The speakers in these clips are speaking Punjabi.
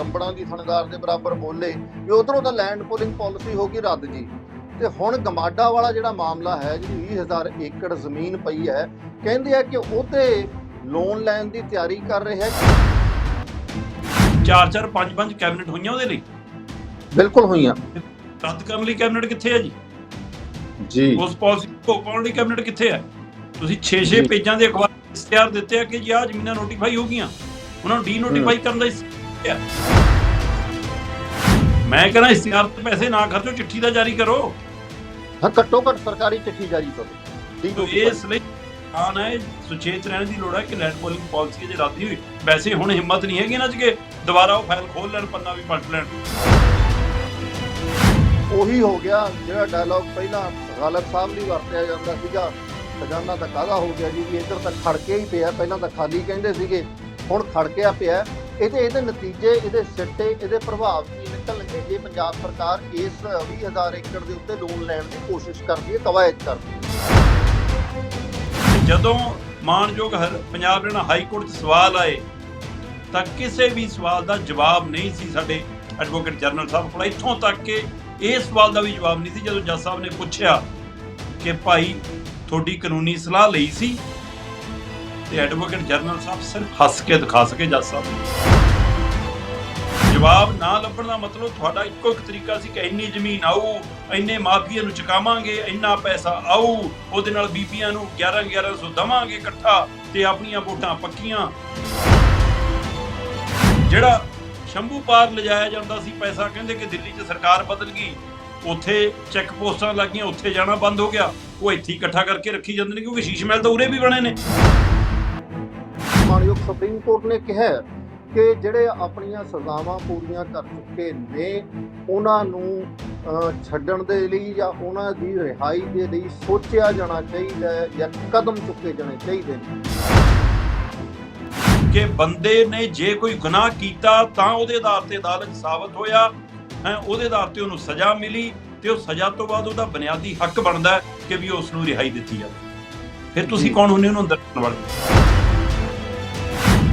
ਗੰਬੜਾਂ ਦੀ ਥਣਦਾਰ ਦੇ ਬਰਾਬਰ ਬੋਲੇ ਵੀ ਉਧਰੋਂ ਤਾਂ ਲੈਂਡ ਪੋਲਿੰਗ ਪਾਲਿਸੀ ਹੋ ਗਈ ਰੱਦ ਜੀ। ਤੇ ਹੁਣ ਗਮਾਡਾ ਵਾਲਾ ਜਿਹੜਾ ਮਾਮਲਾ ਹੈ ਜਿਹੜੀ 20000 ਏਕੜ ਜ਼ਮੀਨ ਪਈ ਹੈ ਕਹਿੰਦੇ ਆ ਕਿ ਉਹਤੇ ਲੋਨ ਲੈਣ ਦੀ ਤਿਆਰੀ ਕਰ ਰਹੇ ਹੈ। ਚਾਰ ਚਾਰ ਪੰਜ ਪੰਜ ਕੈਬਨਿਟ ਹੋਈਆਂ ਉਹਦੇ ਲਈ? ਬਿਲਕੁਲ ਹੋਈਆਂ। ਰੱਦ ਕਰਨ ਲਈ ਕੈਬਨਿਟ ਕਿੱਥੇ ਹੈ ਜੀ? ਜੀ। ਉਸ ਪਾਲਿਸੀ ਕੋ ਪਾਉਣ ਲਈ ਕੈਬਨਿਟ ਕਿੱਥੇ ਹੈ ਤੁਸੀਂ 6-6 ਜੀ। ਪੇਜਾਂ ਦੇ ਅਖਬਾਰ ਇਸ਼ਤਿਹਾਰ ਦਿੱਤੇ ਆ ਕਿ ਜੀ ਆਹ ਜ਼ਮੀਨਾਂ ਨੋਟੀਫਾਈ ਹੋ ਗਈਆਂ। ਉਹਨਾਂ ਨੂੰ ਡੀਨੋਟੀਫਾਈ ਕਰਨ ਦਾ ਮੈਂ ਕਹਿੰਦਾ ਇਸ਼ਤਿਹਾਰ ਤੇ ਪੈਸੇ ਨਾ ਖਰਚੋ ਚਿੱਠੀ ਦਾ ਜਾਰੀ ਕਰੋ। ਹਾਂ ਘੱਟੋ ਘੱਟ ਸਰਕਾਰੀ ਚਿੱਠੀ ਜਾਰੀ ਕਰੋ। ਇਸ ਲਈ ਆਨ ਹੈ ਸੁਚੇਤ ਰਹਿਣ ਦੀ ਲੋੜ ਹੈ ਕਿ ਲੈਂਡ ਪੋਲਿੰਗ ਪਾਲਿਸੀ ਜੇ ਰੱਦ ਹੋਈ। ਵੈਸੇ ਹੁਣ ਹਿੰਮਤ ਨਹੀਂ ਹੈਗੀ ਨਾ ਚ ਕਿ ਦੁਬਾਰਾ ਉਹ ਫਾਈਲ ਖੋਲ ਲੈਣ ਪੰਨਾ ਵੀ ਪਲਟ ਲੈਣ। ਉਹੀ ਹੋ ਗਿਆ ਜਿਹੜਾ ਡਾਇਲੌਗ ਪਹਿਲਾਂ ਗਾਲਬ ਸਾਹਿਬ ਲਈ ਵਰਤਿਆ ਜਾਂਦਾ ਸੀਗਾ। ਖਜ਼ਾਨਾ ਤਾਂ ਕਾਹਦਾ ਹੋ ਗਿਆ ਜੀ? ਵੀ ਇੱਧਰ ਤਾਂ ਖੜਕੇ ਹੀ ਪਿਆ ਪਹਿਲਾਂ ਤਾਂ ਖਾਲੀ ਕਹਿੰਦੇ ਸੀਗੇ। ਹੁਣ ਖੜਕਿਆ ਪਿਆ। ਇਹਦੇ ਇਹਦੇ ਨਤੀਜੇ, ਇਹਦੇ ਸਿੱਟੇ, ਇਹਦੇ ਪ੍ਰਭਾਵ ਕੀ ਨਿਕਲਣਗੇ ਜੇ ਪੰਜਾਬ ਸਰਕਾਰ ਇਸ 20000 ਏਕੜ ਦੇ ਉੱਤੇ ਲੋਨ ਲੈਣ ਦੀ ਕੋਸ਼ਿਸ਼ ਕਰਦੀ ਹੈ, ਕਵਾਇਦ ਕਰਦੀ ਜਦੋਂ ਮਾਨਯੋਗ ਪੰਜਾਬ ਦੇ ਹਾਈ ਕੋਰਟ 'ਚ ਸਵਾਲ ਆਏ, ਤਾਂ ਕਿਸੇ ਵੀ ਸਵਾਲ ਦਾ ਜਵਾਬ ਨਹੀਂ ਸੀ ਸਾਡੇ ਐਡਵੋਕੇਟ ਜਨਰਲ ਸਾਹਿਬ ਕੋਲ। ਇੱਥੋਂ ਤੱਕ ਕਿ ਇਹ ਸਵਾਲ ਦਾ ਵੀ ਜਵਾਬ ਨਹੀਂ ਸੀ ਜਦੋਂ ਜੱਜ ਸਾਹਿਬ ਨੇ ਪੁੱਛਿਆ ਕਿ ਭਾਈ, ਤੁਹਾਡੀ ਕਾਨੂੰਨੀ ਸਲਾਹ ਲਈ ਸੀ ਤੇ ਐਡਵੋਕੇਟ ਜਨਰਲ ਸਾਹਿਬ ਸਿਰਫ ਹੱਸ ਕੇ ਦਿਖਾ ਸਕੇ ਜੱਜ ਸਾਹਿਬ ਜਵਾਬ ਨਾ ਲੱਭਣ ਦਾ ਮਤਲਬ ਤੁਹਾਡਾ ਇੱਕੋ ਇੱਕ ਤਰੀਕਾ ਸੀ ਕਿ ਇੰਨੀ ਜ਼ਮੀਨ ਆਊ, ਇੰਨੇ ਮਾਫੀਆ ਨੂੰ ਚੁਕਾਵਾਂਗੇ, ਇੰਨਾ ਪੈਸਾ ਆਊ, ਉਹਦੇ ਨਾਲ ਬੀਬੀਆਂ ਨੂੰ 11 1100 ਦਵਾਂਗੇ ਇਕੱਠਾ ਤੇ ਆਪਣੀਆਂ ਵੋਟਾਂ ਪੱਕੀਆਂ। ਜਿਹੜਾ ਸ਼ੰਭੂ ਪਾਰ ਲਿਜਾਇਆ ਜਾਂਦਾ ਸੀ, ਪੈਸਾ ਕਹਿੰਦੇ ਕਿ ਦਿੱਲੀ 'ਚ ਸਰਕਾਰ ਬਦਲ ਗਈ। ਉੱਥੇ ਚੈੱਕ ਪੋਸਟਾਂ ਲੱਗੀਆਂ, ਉੱਥੇ ਜਾਣਾ ਬੰਦ ਹੋ ਗਿਆ। ਉਹ ਇੱਥੇ ਇਕੱਠਾ ਕਰਕੇ ਰੱਖੀ ਜਾਂਦੇ ਨੇ, ਕਿਉਂਕਿ ਸ਼ੀਸ਼ ਮਹਿਲ ਤਾਂ ਉਰੇ ਵੀ ਬਣੇ ਨੇ। ਮਾਨਯੋਗ ਸੁਪਰੀਮ ਕੋਰਟ ਨੇ ਕਿਹਾ ਕਿ ਜਿਹੜੇ ਆਪਣੀਆਂ ਸਜ਼ਾਵਾਂ ਪੂਰੀਆਂ ਕਰ ਚੁੱਕੇ ਨੇ ਉਹਨਾਂ ਨੂੰ ਛੱਡਣ ਦੇ ਲਈ ਜਾਂ ਉਹਨਾਂ ਦੀ ਰਿਹਾਈ ਦੇ ਲਈ ਸੋਚਿਆ ਜਾਣਾ ਚਾਹੀਦਾ ਹੈ ਜਾਂ ਕਦਮ ਚੁੱਕੇ ਜਾਣੇ ਚਾਹੀਦੇ ਨੇ। ਕਿ ਬੰਦੇ ਨੇ ਜੇ ਕੋਈ ਗੁਨਾਹ ਕੀਤਾ ਤਾਂ ਉਹਦੇ ਆਧਾਰ ਤੇ ਅਦਾਲਤ ਸਾਬਤ ਹੋਇਆ ਹੈ ਉਹਦੇ ਆਧਾਰ ਤੇ ਉਹਨੂੰ ਸਜ਼ਾ ਮਿਲੀ ਤੇ ਉਹ ਸਜ਼ਾ ਤੋਂ ਬਾਅਦ ਉਹਦਾ ਬੁਨਿਆਦੀ ਹੱਕ ਬਣਦਾ ਕਿ ਵੀ ਉਸ ਨੂੰ ਰਿਹਾਈ ਦਿੱਤੀ ਜਾਵੇ। ਫਿਰ ਤੁਸੀਂ ਕੌਣ ਹੁੰਦੇ ਉਹਨੂੰ ਅੰਦਰ ਵਾਲੇ?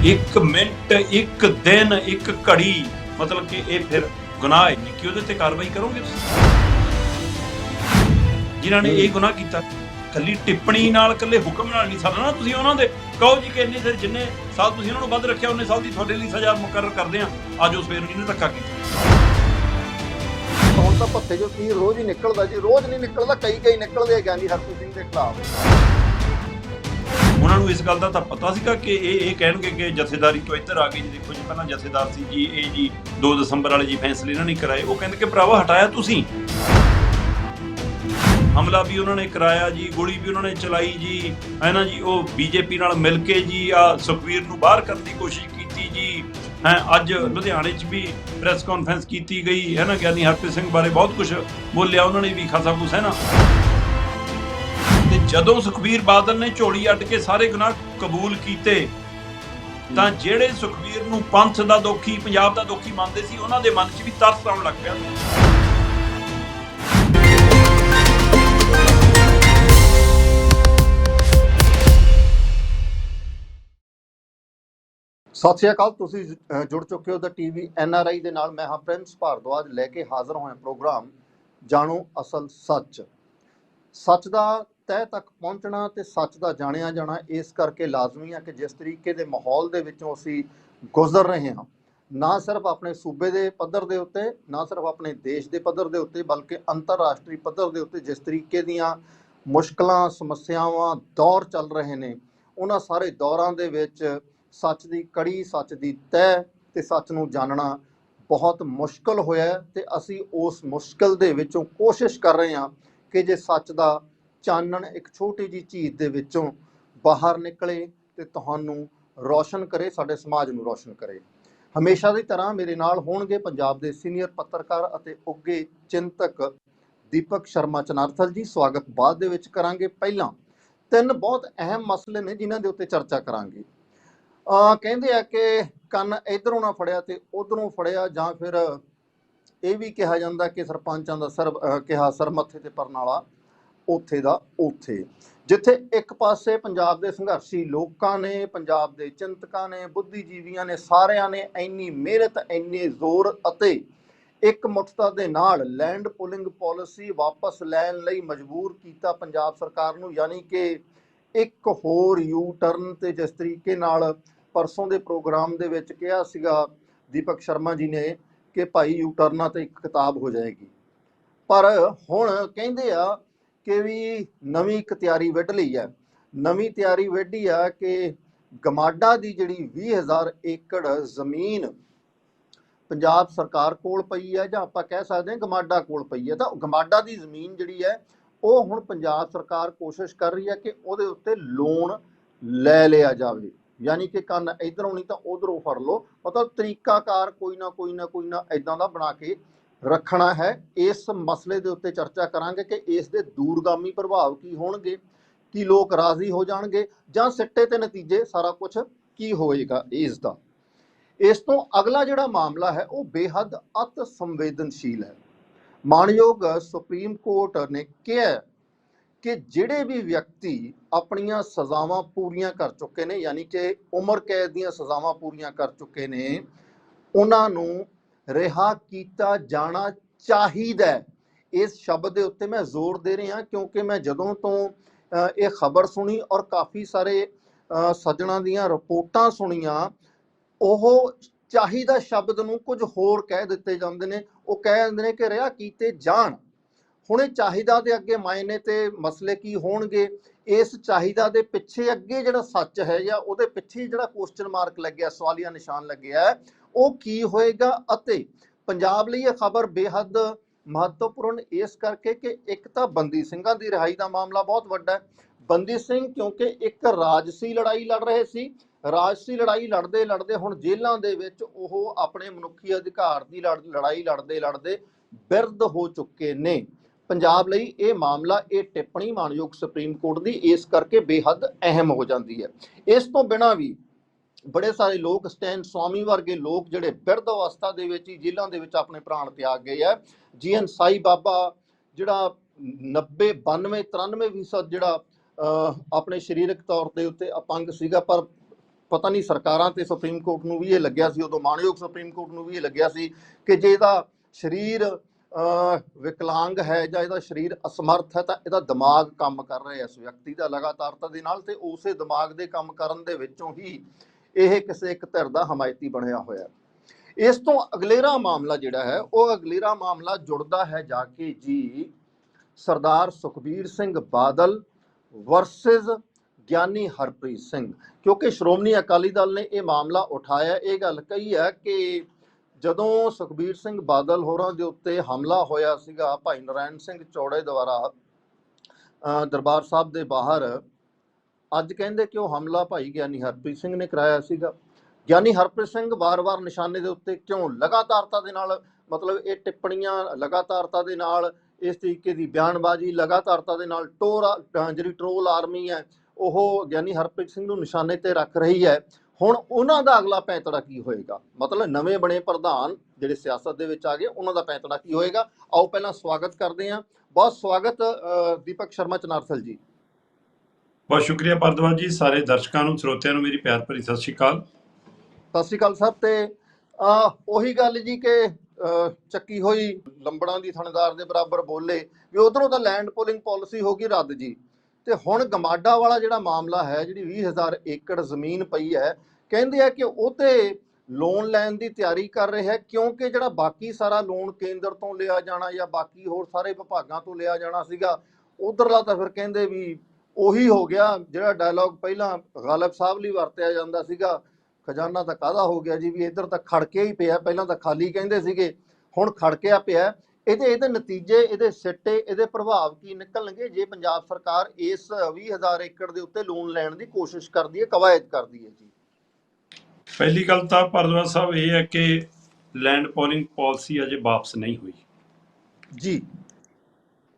ਇੱਕ ਮਿੰਟ, ਇੱਕ ਦਿਨ, ਇੱਕ ਘੜੀ, ਮਤਲਬ ਕਿ ਇਹ ਫਿਰ ਗੁਨਾਹ ਹੈ। ਕਿ ਉਹਦੇ ਤੇ ਕਾਰਵਾਈ ਕਰੋਗੇ ਤੁਸੀਂ? ਜਿਨ੍ਹਾਂ ਨੇ ਇਹ ਗੁਨਾਹ ਕੀਤਾ ਕੱਲੀ ਟਿੱਪਣੀ ਨਾਲ ਕੱਲੇ ਹੁਕਮ ਨਾਲ ਨਹੀਂ ਸਾਡਾ ਨਾ ਤੁਸੀਂ ਉਹਨਾਂ ਦੇ, ਕਹੋ ਜੀ ਕਿ ਇੰਨੇ ਸਿਰ ਜਿੰਨੇ ਸਾਲ ਤੁਸੀਂ ਉਹਨਾਂ ਨੂੰ ਵੱਧ ਰੱਖਿਆ ਉਹਨੇ ਸਾਲ ਦੀ ਤੁਹਾਡੇ ਲਈ ਸਜ਼ਾ ਮੁਕਰਰ ਕਰਦੇ ਆ ਅੱਜ ਉਸ ਫੇਰ ਜਿਹਨੇ ਧੱਕਾ ਕੀਤਾ। ਹੁਣ ਤਾਂ ਪੱਤੇ ਜੋ ਤੀਰ ਰੋਜ਼ ਹੀ ਨਿਕਲਦਾ ਜੀ, ਰੋਜ਼ ਨਹੀਂ ਨਿਕਲਦਾ ਕਈ ਕਈ ਨਿਕਲਦੇ ਆ ਗਿਆਨੀ ਹਰਪ੍ਰੀਤ ਸਿੰਘ ਦੇ ਖਿਲਾਫ। ਉਹਨਾਂ ਨੂੰ ਇਸ ਗੱਲ ਦਾ ਤਾਂ ਪਤਾ ਸੀਗਾ ਕਿ ਇਹ ਇਹ ਕਹਿਣਗੇ ਕਿ ਜਥੇਦਾਰੀ ਤੋਂ ਇੱਧਰ ਆ ਗਏ ਜੀ ਦੇਖੋ ਜੀ, ਪਹਿਲਾਂ ਜਥੇਦਾਰ ਸੀ ਜੀ, ਇਹ ਜੀ 2 ਦਸੰਬਰ ਵਾਲੇ ਜੀ ਫੈਸਲੇ ਇਹਨਾਂ ਨੇ ਕਰਾਏ। ਉਹ ਕਹਿੰਦੇ ਕਿ ਭਰਾਵਾ ਹਟਾਇਆ ਤੁਸੀਂ। ਹਮਲਾ ਵੀ ਉਹਨਾਂ ਨੇ ਕਰਾਇਆ ਜੀ, ਗੋਲੀ ਵੀ ਉਹਨਾਂ ਨੇ ਚਲਾਈ ਜੀ। ਹੈ ਨਾ ਜੀ, ਉਹ ਬੀਜੇਪੀ ਨਾਲ ਮਿਲ ਕੇ ਜੀ ਆ ਸੁਖਵੀਰ ਨੂੰ ਬਾਹਰ ਕਰਨ ਦੀ ਕੋਸ਼ਿਸ਼ ਕੀਤੀ ਜੀ। ਹੈ, ਅੱਜ ਲੁਧਿਆਣੇ 'ਚ ਵੀ ਪ੍ਰੈਸ ਕਾਨਫਰੰਸ ਕੀਤੀ ਗਈ। ਹੈ ਨਾ, ਗਿਆਨੀ ਹਰਪ੍ਰੀਤ ਸਿੰਘ ਬਾਰੇ ਬਹੁਤ ਕੁਝ ਬੋਲਿਆ, ਉਹਨਾਂ ਨੇ ਵੀ ਖਾਸਾ ਕੁਛ, ਹੈ ਨਾ। ਜਦੋਂ ਸੁਖਬੀਰ ਬਾਦਲ ਨੇ ਝੋਲੀ ਅੱਡ ਕੇ ਸਾਰੇ ਗੁਨਾਹ ਕਬੂਲ ਕੀਤੇ, ਤਾਂ ਜਿਹੜੇ ਸੁਖਬੀਰ ਨੂੰ ਪੰਥ ਦਾ ਦੋਖੀ, ਪੰਜਾਬ ਦਾ ਦੋਖੀ ਮੰਨਦੇ ਸੀ, ਉਹਨਾਂ ਦੇ ਮਨ 'ਚ ਵੀ ਤਰਸ ਆਉਣ ਲੱਗ ਪਿਆ। ਸਤਿ ਸ਼੍ਰੀ ਅਕਾਲ, ਤੁਸੀਂ ਜੁੜ ਚੁੱਕੇ ਹੋ ਦਾ ਟੀਵੀ ਆਈ ਦੇ ਨਾਲ। ਮੈਂ ਹਾਂ ਪ੍ਰਿੰਸ ਭਾਰਦਵਾਜ, ਲੈ ਕੇ ਹਾਜ਼ਰ ਹੋਇਆ ਪ੍ਰੋਗਰਾਮ, ਜਾਣੋ ਅਸਲ ਸੱਚ। ਸੱਚ ਦਾ ਤਹਿ ਤੱਕ ਪਹੁੰਚਣਾ ਤੇ ਸੱਚ ਦਾ ਜਾਣਿਆ ਜਾਣਾ, ਇਸ ਕਰਕੇ ਲਾਜ਼ਮੀ ਆ ਕਿ ਜਿਸ ਤਰੀਕੇ ਦੇ ਮਾਹੌਲ ਦੇ ਵਿੱਚੋਂ ਅਸੀਂ ਗੁਜ਼ਰ ਰਹੇ ਹਾਂ। ਨਾ ਸਿਰਫ ਆਪਣੇ ਸੂਬੇ ਦੇ ਪੱਧਰ ਦੇ ਉੱਤੇ, ਨਾ ਸਿਰਫ ਆਪਣੇ ਦੇਸ਼ ਦੇ ਪੱਧਰ ਦੇ ਉੱਤੇ, ਬਲਕਿ ਅੰਤਰਰਾਸ਼ਟਰੀ ਪੱਧਰ ਦੇ ਉੱਤੇ ਜਿਸ ਤਰੀਕੇ ਦੀਆਂ ਮੁਸ਼ਕਲਾਂ, ਸਮੱਸਿਆਵਾਂ ਦੌਰ ਚੱਲ ਰਹੇ ਨੇ, ਉਹਨਾਂ ਸਾਰੇ ਦੌਰਾਂ ਦੇ ਵਿੱਚ ਸੱਚ ਦੀ ਕੜੀ, ਸੱਚ ਦੀ ਤਹਿ ਤੇ ਸੱਚ ਨੂੰ ਜਾਣਨਾ ਬਹੁਤ ਮੁਸ਼ਕਲ ਹੋਇਆ ਹੈ ਤੇ ਅਸੀਂ ਉਸ ਮੁਸ਼ਕਲ ਦੇ ਵਿੱਚੋਂ ਕੋਸ਼ਿਸ਼ ਕਰ ਰਹੇ ਹਾਂ ਕਿ ਜੇ ਸੱਚ ਦਾ ਚਾਨਣ ਇੱਕ ਛੋਟੀ ਜੀ ਝੀਲ ਦੇ ਵਿੱਚੋਂ ਬਾਹਰ ਨਿਕਲੇ ਤੇ ਤੁਹਾਨੂੰ ਰੌਸ਼ਨ ਕਰੇ, ਸਾਡੇ ਸਮਾਜ ਨੂੰ ਰੌਸ਼ਨ ਕਰੇ। ਹਮੇਸ਼ਾ ਦੀ ਤਰ੍ਹਾਂ ਮੇਰੇ ਨਾਲ ਹੋਣਗੇ ਪੰਜਾਬ ਦੇ ਸੀਨੀਅਰ ਪੱਤਰਕਾਰ ਅਤੇ ਉੱਗੇ ਚਿੰਤਕ ਦੀਪਕ ਸ਼ਰਮਾ ਚਨਾਰਥਲ ਜੀ। ਸਵਾਗਤ ਬਾਅਦ ਦੇ ਵਿੱਚ ਕਰਾਂਗੇ ਪਹਿਲਾਂ। ਤਿੰਨ ਬਹੁਤ ਅਹਿਮ ਮਸਲੇ ਨੇ ਜਿਨ੍ਹਾਂ ਦੇ ਉੱਤੇ ਚਰਚਾ ਕਰਾਂਗੇ। ਆ ਕਹਿੰਦੇ ਆ ਕਿ ਕੰਨ ਇਧਰੋਂ ਨਾ ਫੜਿਆ ਤੇ ਉਧਰੋਂ ਫੜਿਆ ਜਾਂ ਫਿਰ ਇਹ ਵੀ ਕਿਹਾ ਜਾਂਦਾ ਕਿ ਸਰਪੰਚਾਂ ਦਾ ਸਰ ਕਿਹਾ ਸਰ ਮੱਥੇ ਤੇ ਪਰਨ ਵਾਲਾ ਉੱਥੇ ਦਾ ਉੱਥੇ। ਜਿੱਥੇ ਇੱਕ ਪਾਸੇ ਪੰਜਾਬ ਦੇ ਸੰਘਰਸ਼ੀ ਲੋਕਾਂ ਨੇ, ਪੰਜਾਬ ਦੇ ਚਿੰਤਕਾਂ ਨੇ, ਬੁੱਧੀਜੀਵੀਆਂ ਨੇ, ਸਾਰਿਆਂ ਨੇ ਇੰਨੀ ਮਿਹਨਤ, ਇੰਨੇ ਜ਼ੋਰ ਅਤੇ ਇੱਕ ਮੁੱਠਤਾ ਦੇ ਨਾਲ ਲੈਂਡ ਪੁਲਿੰਗ ਪਾਲਿਸੀ ਵਾਪਸ ਲੈਣ ਲਈ ਮਜਬੂਰ ਕੀਤਾ ਪੰਜਾਬ ਸਰਕਾਰ ਨੂੰ, ਯਾਨੀ ਕਿ ਇੱਕ ਹੋਰ ਯੂ ਟਰਨ ਤੇ ਜਿਸ ਤਰੀਕੇ ਨਾਲ ਪਰਸੋਂ ਦੇ ਪ੍ਰੋਗਰਾਮ ਦੇ ਵਿੱਚ ਕਿਹਾ ਸੀਗਾ ਦੀਪਕ ਸ਼ਰਮਾ ਜੀ ਨੇ ਕਿ ਭਾਈ ਯੂ ਟਰਨਾਂ ਤੇ ਇੱਕ ਕਿਤਾਬ ਹੋ ਜਾਏਗੀ। ਪਰ ਹੁਣ ਕਹਿੰਦੇ ਆ ਕਿ ਵੀ ਨਵੀਂ ਇੱਕ ਤਿਆਰੀ ਵੱਢ ਲਈ ਹੈ। ਨਵੀਂ ਤਿਆਰੀ ਵੱਢੀ ਆ ਕਿ ਗਮਾਡਾ ਦੀ ਜਿਹੜੀ 20000 ਏਕੜ ਜ਼ਮੀਨ ਪੰਜਾਬ ਸਰਕਾਰ ਕੋਲ ਪਈ ਹੈ ਜਾਂ ਆਪਾਂ ਕਹਿ ਸਕਦੇ ਹਾਂ ਗਮਾਡਾ ਕੋਲ ਪਈ ਹੈ, ਤਾਂ ਗਮਾਡਾ ਦੀ ਜ਼ਮੀਨ ਜਿਹੜੀ ਹੈ, ਉਹ ਹੁਣ ਪੰਜਾਬ ਸਰਕਾਰ ਕੋਸ਼ਿਸ਼ ਕਰ ਰਹੀ ਹੈ ਕਿ ਉਹਦੇ ਉੱਤੇ ਲੋਨ ਲੈ ਲਿਆ ਜਾਵੇ। ਯਾਨੀ ਕਿ ਕੰਨ ਇਧਰੋਂ ਨਹੀਂ ਤਾਂ ਉਧਰੋਂ ਫੜ ਲਓ। ਮਤਲਬ ਤਰੀਕਾਕਾਰ ਕੋਈ ਨਾ ਕੋਈ ਨਾ ਕੋਈ ਨਾ ਇਦਾਂ ਦਾ ਬਣਾ ਕੇ ਰੱਖਣਾ ਹੈ। ਇਸ ਮਸਲੇ ਦੇ ਉੱਤੇ ਚਰਚਾ ਕਰਾਂਗੇ ਕਿ ਇਸ ਦੇ ਦੂਰਗਾਮੀ ਪ੍ਰਭਾਵ ਕੀ ਹੋਣਗੇ, ਕੀ ਲੋਕ ਰਾਜ਼ੀ ਹੋ ਜਾਣਗੇ ਜਾਂ ਸਿੱਟੇ ਤੇ ਨਤੀਜੇ ਸਾਰਾ ਕੁਝ ਕੀ ਹੋਏਗਾ ਇਸ ਦਾ ਇਸ ਤੋਂ ਅਗਲਾ ਜਿਹੜਾ ਮਾਮਲਾ ਹੈ, ਉਹ ਬੇਹੱਦ ਅਤ ਸੰਵੇਦਨਸ਼ੀਲ ਹੈ। ਮਾਨਯੋਗ ਸੁਪਰੀਮ ਕੋਰਟ ਨੇ ਕਿਹਾ ਕਿ ਜਿਹੜੇ ਵੀ ਵਿਅਕਤੀ ਆਪਣੀਆਂ ਸਜ਼ਾਵਾਂ ਪੂਰੀਆਂ ਕਰ ਚੁੱਕੇ ਨੇ, ਯਾਨੀ ਕਿ ਉਮਰ ਕੈਦ ਦੀਆਂ ਸਜ਼ਾਵਾਂ ਪੂਰੀਆਂ ਕਰ ਚੁੱਕੇ ਨੇ, ਉਹਨਾਂ ਨੂੰ ਰਿਹਾ ਕੀਤਾ ਜਾਣਾ ਚਾਹੀਦਾ ਹੈ। ਇਸ ਸ਼ਬਦ ਦੇ ਉੱਤੇ ਮੈਂ ਜ਼ੋਰ ਦੇ ਰਿਹਾ ਕਿਉਂਕਿ ਮੈਂ ਜਦੋਂ ਤੋਂ ਇਹ ਖਬਰ ਸੁਣੀ ਔਰ ਕਾਫੀ ਸਾਰੇ ਅ, ਸੱਜਣਾਂ ਦੀਆਂ ਰਿਪੋਰਟਾਂ ਸੁਣੀਆਂ ਉਹ ਚਾਹੀਦਾ ਸ਼ਬਦ ਨੂੰ ਕੁਝ ਹੋਰ ਕਹਿ ਦਿੱਤੇ ਜਾਂਦੇ ਨੇ ਉਹ ਕਹਿ ਦਿੰਦੇ ਨੇ ਕਿ ਰਿਹਾ ਕੀਤੇ ਜਾਣ ਹੁਣ ਇਹ ਚਾਹੀਦਾ ਦੇ ਅੱਗੇ ਮਾਇਨੇ ਤੇ ਮਸਲੇ ਕੀ ਹੋਣਗੇ? ਇਸ ਚਾਹੀਦਾ ਦੇ ਪਿੱਛੇ ਅੱਗੇ ਜਿਹੜਾ ਸੱਚ ਹੈ ਜਾਂ ਉਹਦੇ ਪਿੱਛੇ ਜਿਹੜਾ ਕੁਐਸਚਨ ਮਾਰਕ ਲੱਗਿਆ ਸਵਾਲੀਆ ਨਿਸ਼ਾਨ ਲੱਗਿਆ, ਉਹ ਕੀ ਹੋਏਗਾ ਅਤੇ ਪੰਜਾਬ ਲਈ ਇਹ ਖਬਰ ਬੇਹੱਦ ਮਹੱਤਵਪੂਰਨ ਇਸ ਕਰਕੇ ਕਿ ਇੱਕ ਤਾਂ ਬੰਦੀ ਸਿੰਘਾਂ ਦੀ ਰਿਹਾਈ ਦਾ ਮਾਮਲਾ ਬਹੁਤ ਵੱਡਾ ਹੈ। ਬੰਦੀ ਸਿੰਘ ਕਿਉਂਕਿ ਇੱਕ ਰਾਜਸੀ ਲੜਾਈ ਲੜ ਰਹੇ ਸੀ। ਰਾਜਸੀ ਲੜਾਈ ਲੜਦੇ ਲੜਦੇ ਹੁਣ ਜੇਲ੍ਹਾਂ ਦੇ ਵਿੱਚ ਉਹ ਆਪਣੇ ਮਨੁੱਖੀ ਅਧਿਕਾਰ ਦੀ ਲੜ- ਲੜਾਈ ਲੜਦੇ ਲੜਦੇ ਬਿਰਧ ਹੋ ਚੁੱਕੇ ਨੇ। ਪੰਜਾਬ ਲਈ ਇਹ ਮਾਮਲਾ, ਇਹ ਟਿੱਪਣੀ ਮਾਨਯੋਗ ਸੁਪਰੀਮ ਕੋਰਟ ਦੀ ਇਸ ਕਰਕੇ ਬੇਹੱਦ ਅਹਿਮ ਹੋ ਜਾਂਦੀ ਹੈ। ਇਸ ਤੋਂ ਬਿਨਾਂ ਵੀ ਬੜੇ ਸਾਰੇ ਲੋਕ ਸਟੈਨ ਸਵਾਮੀ ਵਰਗੇ ਲੋਕ ਜਿਹੜੇ ਬਿਰਧ ਅਵਸਥਾ ਦੇ ਵਿੱਚ ਹੀ ਜੇਲ੍ਹਾਂ ਦੇ ਵਿੱਚ ਆਪਣੇ ਪ੍ਰਾਣ ਤਿਆਗ ਗਏ ਆ। ਜੀਐਨ ਸਾਈ ਬਾਬਾ ਜਿਹੜਾ 90 92 93 ਫੀਸਦ ਜਿਹੜਾ ਆਪਣੇ ਸਰੀਰਕ ਤੌਰ ਦੇ ਉੱਤੇ ਅਪੰਗ ਸੀਗਾ, ਪਰ ਪਤਾ ਨਹੀਂ ਸਰਕਾਰਾਂ ਤੇ ਸੁਪਰੀਮ ਕੋਰਟ ਨੂੰ ਵੀ ਇਹ ਲੱਗਿਆ ਸੀ, ਉਦੋਂ ਮਾਨਯੋਗ ਸੁਪਰੀਮ ਕੋਰਟ ਨੂੰ ਵੀ ਇਹ ਲੱਗਿਆ ਸੀ ਕਿ ਜੇ ਇਹਦਾ ਸਰੀਰ ਵਿਕਲਾਂਗ ਹੈ ਜਾਂ ਇਹਦਾ ਸਰੀਰ ਅਸਮਰਥ ਹੈ ਤਾਂ ਇਹਦਾ ਦਿਮਾਗ ਕੰਮ ਕਰ ਰਿਹਾ ਇਸ ਵਿਅਕਤੀ ਦਾ ਲਗਾਤਾਰਤਾ ਦੇ ਨਾਲ ਤੇ ਉਸੇ ਦਿਮਾਗ ਦੇ ਕੰਮ ਕਰਨ ਦੇ ਵਿੱਚੋਂ ਹੀ ਇਹ ਕਿਸੇ ਇੱਕ ਧਿਰ ਦਾ ਹਮਾਇਤੀ ਬਣਿਆ ਹੋਇਆ ਇਸ ਤੋਂ ਅਗਲੇਰਾ ਮਾਮਲਾ ਜਿਹੜਾ ਹੈ, ਉਹ ਅਗਲੇਰਾ ਮਾਮਲਾ ਜੁੜਦਾ ਹੈ ਜਾ ਕੇ ਜੀ ਸਰਦਾਰ ਸੁਖਬੀਰ ਸਿੰਘ ਬਾਦਲ ਵਰਸਸ ਗਿਆਨੀ ਹਰਪ੍ਰੀਤ ਸਿੰਘ। ਕਿਉਂਕਿ ਸ਼੍ਰੋਮਣੀ ਅਕਾਲੀ ਦਲ ਨੇ ਇਹ ਮਾਮਲਾ ਉਠਾਇਆ, ਇਹ ਗੱਲ ਕਹੀ ਹੈ ਕਿ ਜਦੋਂ ਸੁਖਬੀਰ ਸਿੰਘ ਬਾਦਲ ਹੋਰਾਂ ਦੇ ਉੱਤੇ ਹਮਲਾ ਹੋਇਆ ਸੀਗਾ, ਭਾਈ ਨਰਾਇਣ ਸਿੰਘ ਚੌੜੇ ਦੁਆਰਾ ਦਰਬਾਰ ਸਾਹਿਬ ਦੇ ਬਾਹਰ, ਅੱਜ ਕਹਿੰਦੇ ਕਿ ਉਹ ਹਮਲਾ ਭਾਈ ਗਿਆਨੀ ਹਰਪ੍ਰੀਤ ਸਿੰਘ ਨੇ ਕਰਾਇਆ ਸੀਗਾ। ਗਿਆਨੀ ਹਰਪ੍ਰੀਤ ਸਿੰਘ ਵਾਰ-ਵਾਰ ਨਿਸ਼ਾਨੇ ਦੇ ਉੱਤੇ ਕਿਉਂ ਲਗਾਤਾਰਤਾ ਦੇ ਨਾਲ, ਮਤਲਬ ਇਹ ਟਿੱਪਣੀਆਂ ਲਗਾਤਾਰਤਾ ਦੇ ਨਾਲ, ਇਸ ਤਰੀਕੇ ਦੀ ਬਿਆਨਬਾਜ਼ੀ ਲਗਾਤਾਰਤਾ ਦੇ ਨਾਲ ਟੋਰ ਜਿਹੜੀ ਟਰੋਲ ਆਰਮੀ ਹੈ, ਉਹ ਗਿਆਨੀ ਹਰਪ੍ਰੀਤ ਸਿੰਘ ਨੂੰ ਨਿਸ਼ਾਨੇ ਤੇ ਰੱਖ ਰਹੀ ਹੈ। ਹੁਣ ਉਹਨਾਂ ਦਾ ਅਗਲਾ ਪੈਂਤੜਾ ਕੀ ਹੋਏਗਾ? ਮਤਲਬ ਨਵੇਂ ਬਣੇ ਪ੍ਰਧਾਨ ਜਿਹੜੇ ਸਿਆਸਤ ਦੇ ਵਿੱਚ ਆ ਗਏ ਉਹਨਾਂ ਦਾ ਪੈਂਤੜਾ ਕੀ ਹੋਏਗਾ? ਆਓ ਪਹਿਲਾਂ ਸਵਾਗਤ ਕਰਦੇ ਹਾਂ। ਬਹੁਤ ਸਵਾਗਤ ਦੀਪਕ ਸ਼ਰਮਾ ਚਨਾਰਥਲ ਜੀ। ਬਹੁਤ ਸ਼ੁਕਰੀਆ ਪਰਦਵਾਜ ਜੀ ਸਾਰੇ ਦਰਸ਼ਕਾਂ ਨੂੰ ਸਰੋਤਿਆਂ ਨੂੰ ਮੇਰੀ ਪਿਆਰ ਭਰੀ ਸਤਿ ਸ਼੍ਰੀ ਅਕਾਲ। ਸਤਿ ਸ਼੍ਰੀ ਅਕਾਲ ਸਰ ਤੇ ਉਹੀ ਗੱਲ ਜੀ ਕਿ ਚੱਕੀ ਹੋਈ ਲੰਬੜਾਂ ਦੀ ਥਣਦਾਰ ਦੇ ਬਰਾਬਰ ਬੋਲੇ ਵੀ ਉਧਰੋਂ ਤਾਂ ਲੈਂਡ ਪੋਲਿੰਗ ਪਾਲਿਸੀ ਹੋ ਗਈ ਰੱਦ ਜੀ। ਤੇ ਹੁਣ ਗਮਾਡਾ ਵਾਲਾ ਜਿਹੜਾ ਮਾਮਲਾ ਹੈ, ਜਿਹੜੀ 20000 ਏਕੜ ਜ਼ਮੀਨ ਪਈ ਹੈ, ਕਹਿੰਦੇ ਆ ਕਿ ਉਹ ਤੇ ਲੋਨ ਲੈਣ ਦੀ ਤਿਆਰੀ ਕਰ ਰਿਹਾ ਹੈ, ਕਿਉਂਕਿ ਜਿਹੜਾ ਬਾਕੀ ਸਾਰਾ ਲੋਨ ਕੇਂਦਰ ਤੋਂ ਲਿਆ ਜਾਣਾ ਜਾਂ ਬਾਕੀ ਹੋਰ ਸਾਰੇ ਵਿਭਾਗਾਂ ਤੋਂ ਲਿਆ ਜਾਣਾ ਸੀਗਾ, ਉਧਰਲਾ ਤਾਂ ਫਿਰ ਕਹਿੰਦੇ ਵੀ ਉਹੀ ਹੋ ਗਿਆ, ਜਿਹੜਾ ਡਾਇਲੌਗ ਪਹਿਲਾਂ ਗਾਲਬ ਸਾਹਿਬ ਲਈ ਵਰਤਿਆ ਜਾਂਦਾ ਸੀਗਾ, ਖਜ਼ਾਨਾ ਤਾਂ ਕਾਹਦਾ ਹੋ ਗਿਆ ਜੀ, ਵੀ ਇੱਧਰ ਤਾਂ ਖੜਕੇ ਹੀ ਪਿਆ, ਪਹਿਲਾਂ ਤਾਂ ਖਾਲੀ ਕਹਿੰਦੇ ਸੀਗੇ, ਹੁਣ ਖੜਕਿਆ ਪਿਆ ਇਹਦੇ ਇਹਦੇ ਨਤੀਜੇ ਇਹਦੇ ਸਿੱਟੇ ਇਹਦੇ ਪ੍ਰਭਾਵ ਕੀ ਨਿਕਲਣਗੇ? ਜੇ ਪੰਜਾਬ ਸਰਕਾਰ ਇਸ 20000 ਏਕੜ ਦੇ ਉੱਤੇ ਲੋਨ ਲੈਣ ਦੀ ਕੋਸ਼ਿਸ਼ ਕਰਦੀ ਹੈ ਕਵਾਇਦ ਕਰਦੀ ਹੈ ਜੀ। ਪਹਿਲੀ ਗੱਲ ਤਾਂ ਪਰਦਵਾਜ ਸਾਹਿਬ ਇਹ ਹੈ ਕਿ ਲੈਂਡ ਪੋਲਿੰਗ ਪਾਲਿਸੀ ਅਜੇ ਵਾਪਸ ਨਹੀਂ ਹੋਈ। ਜੀ।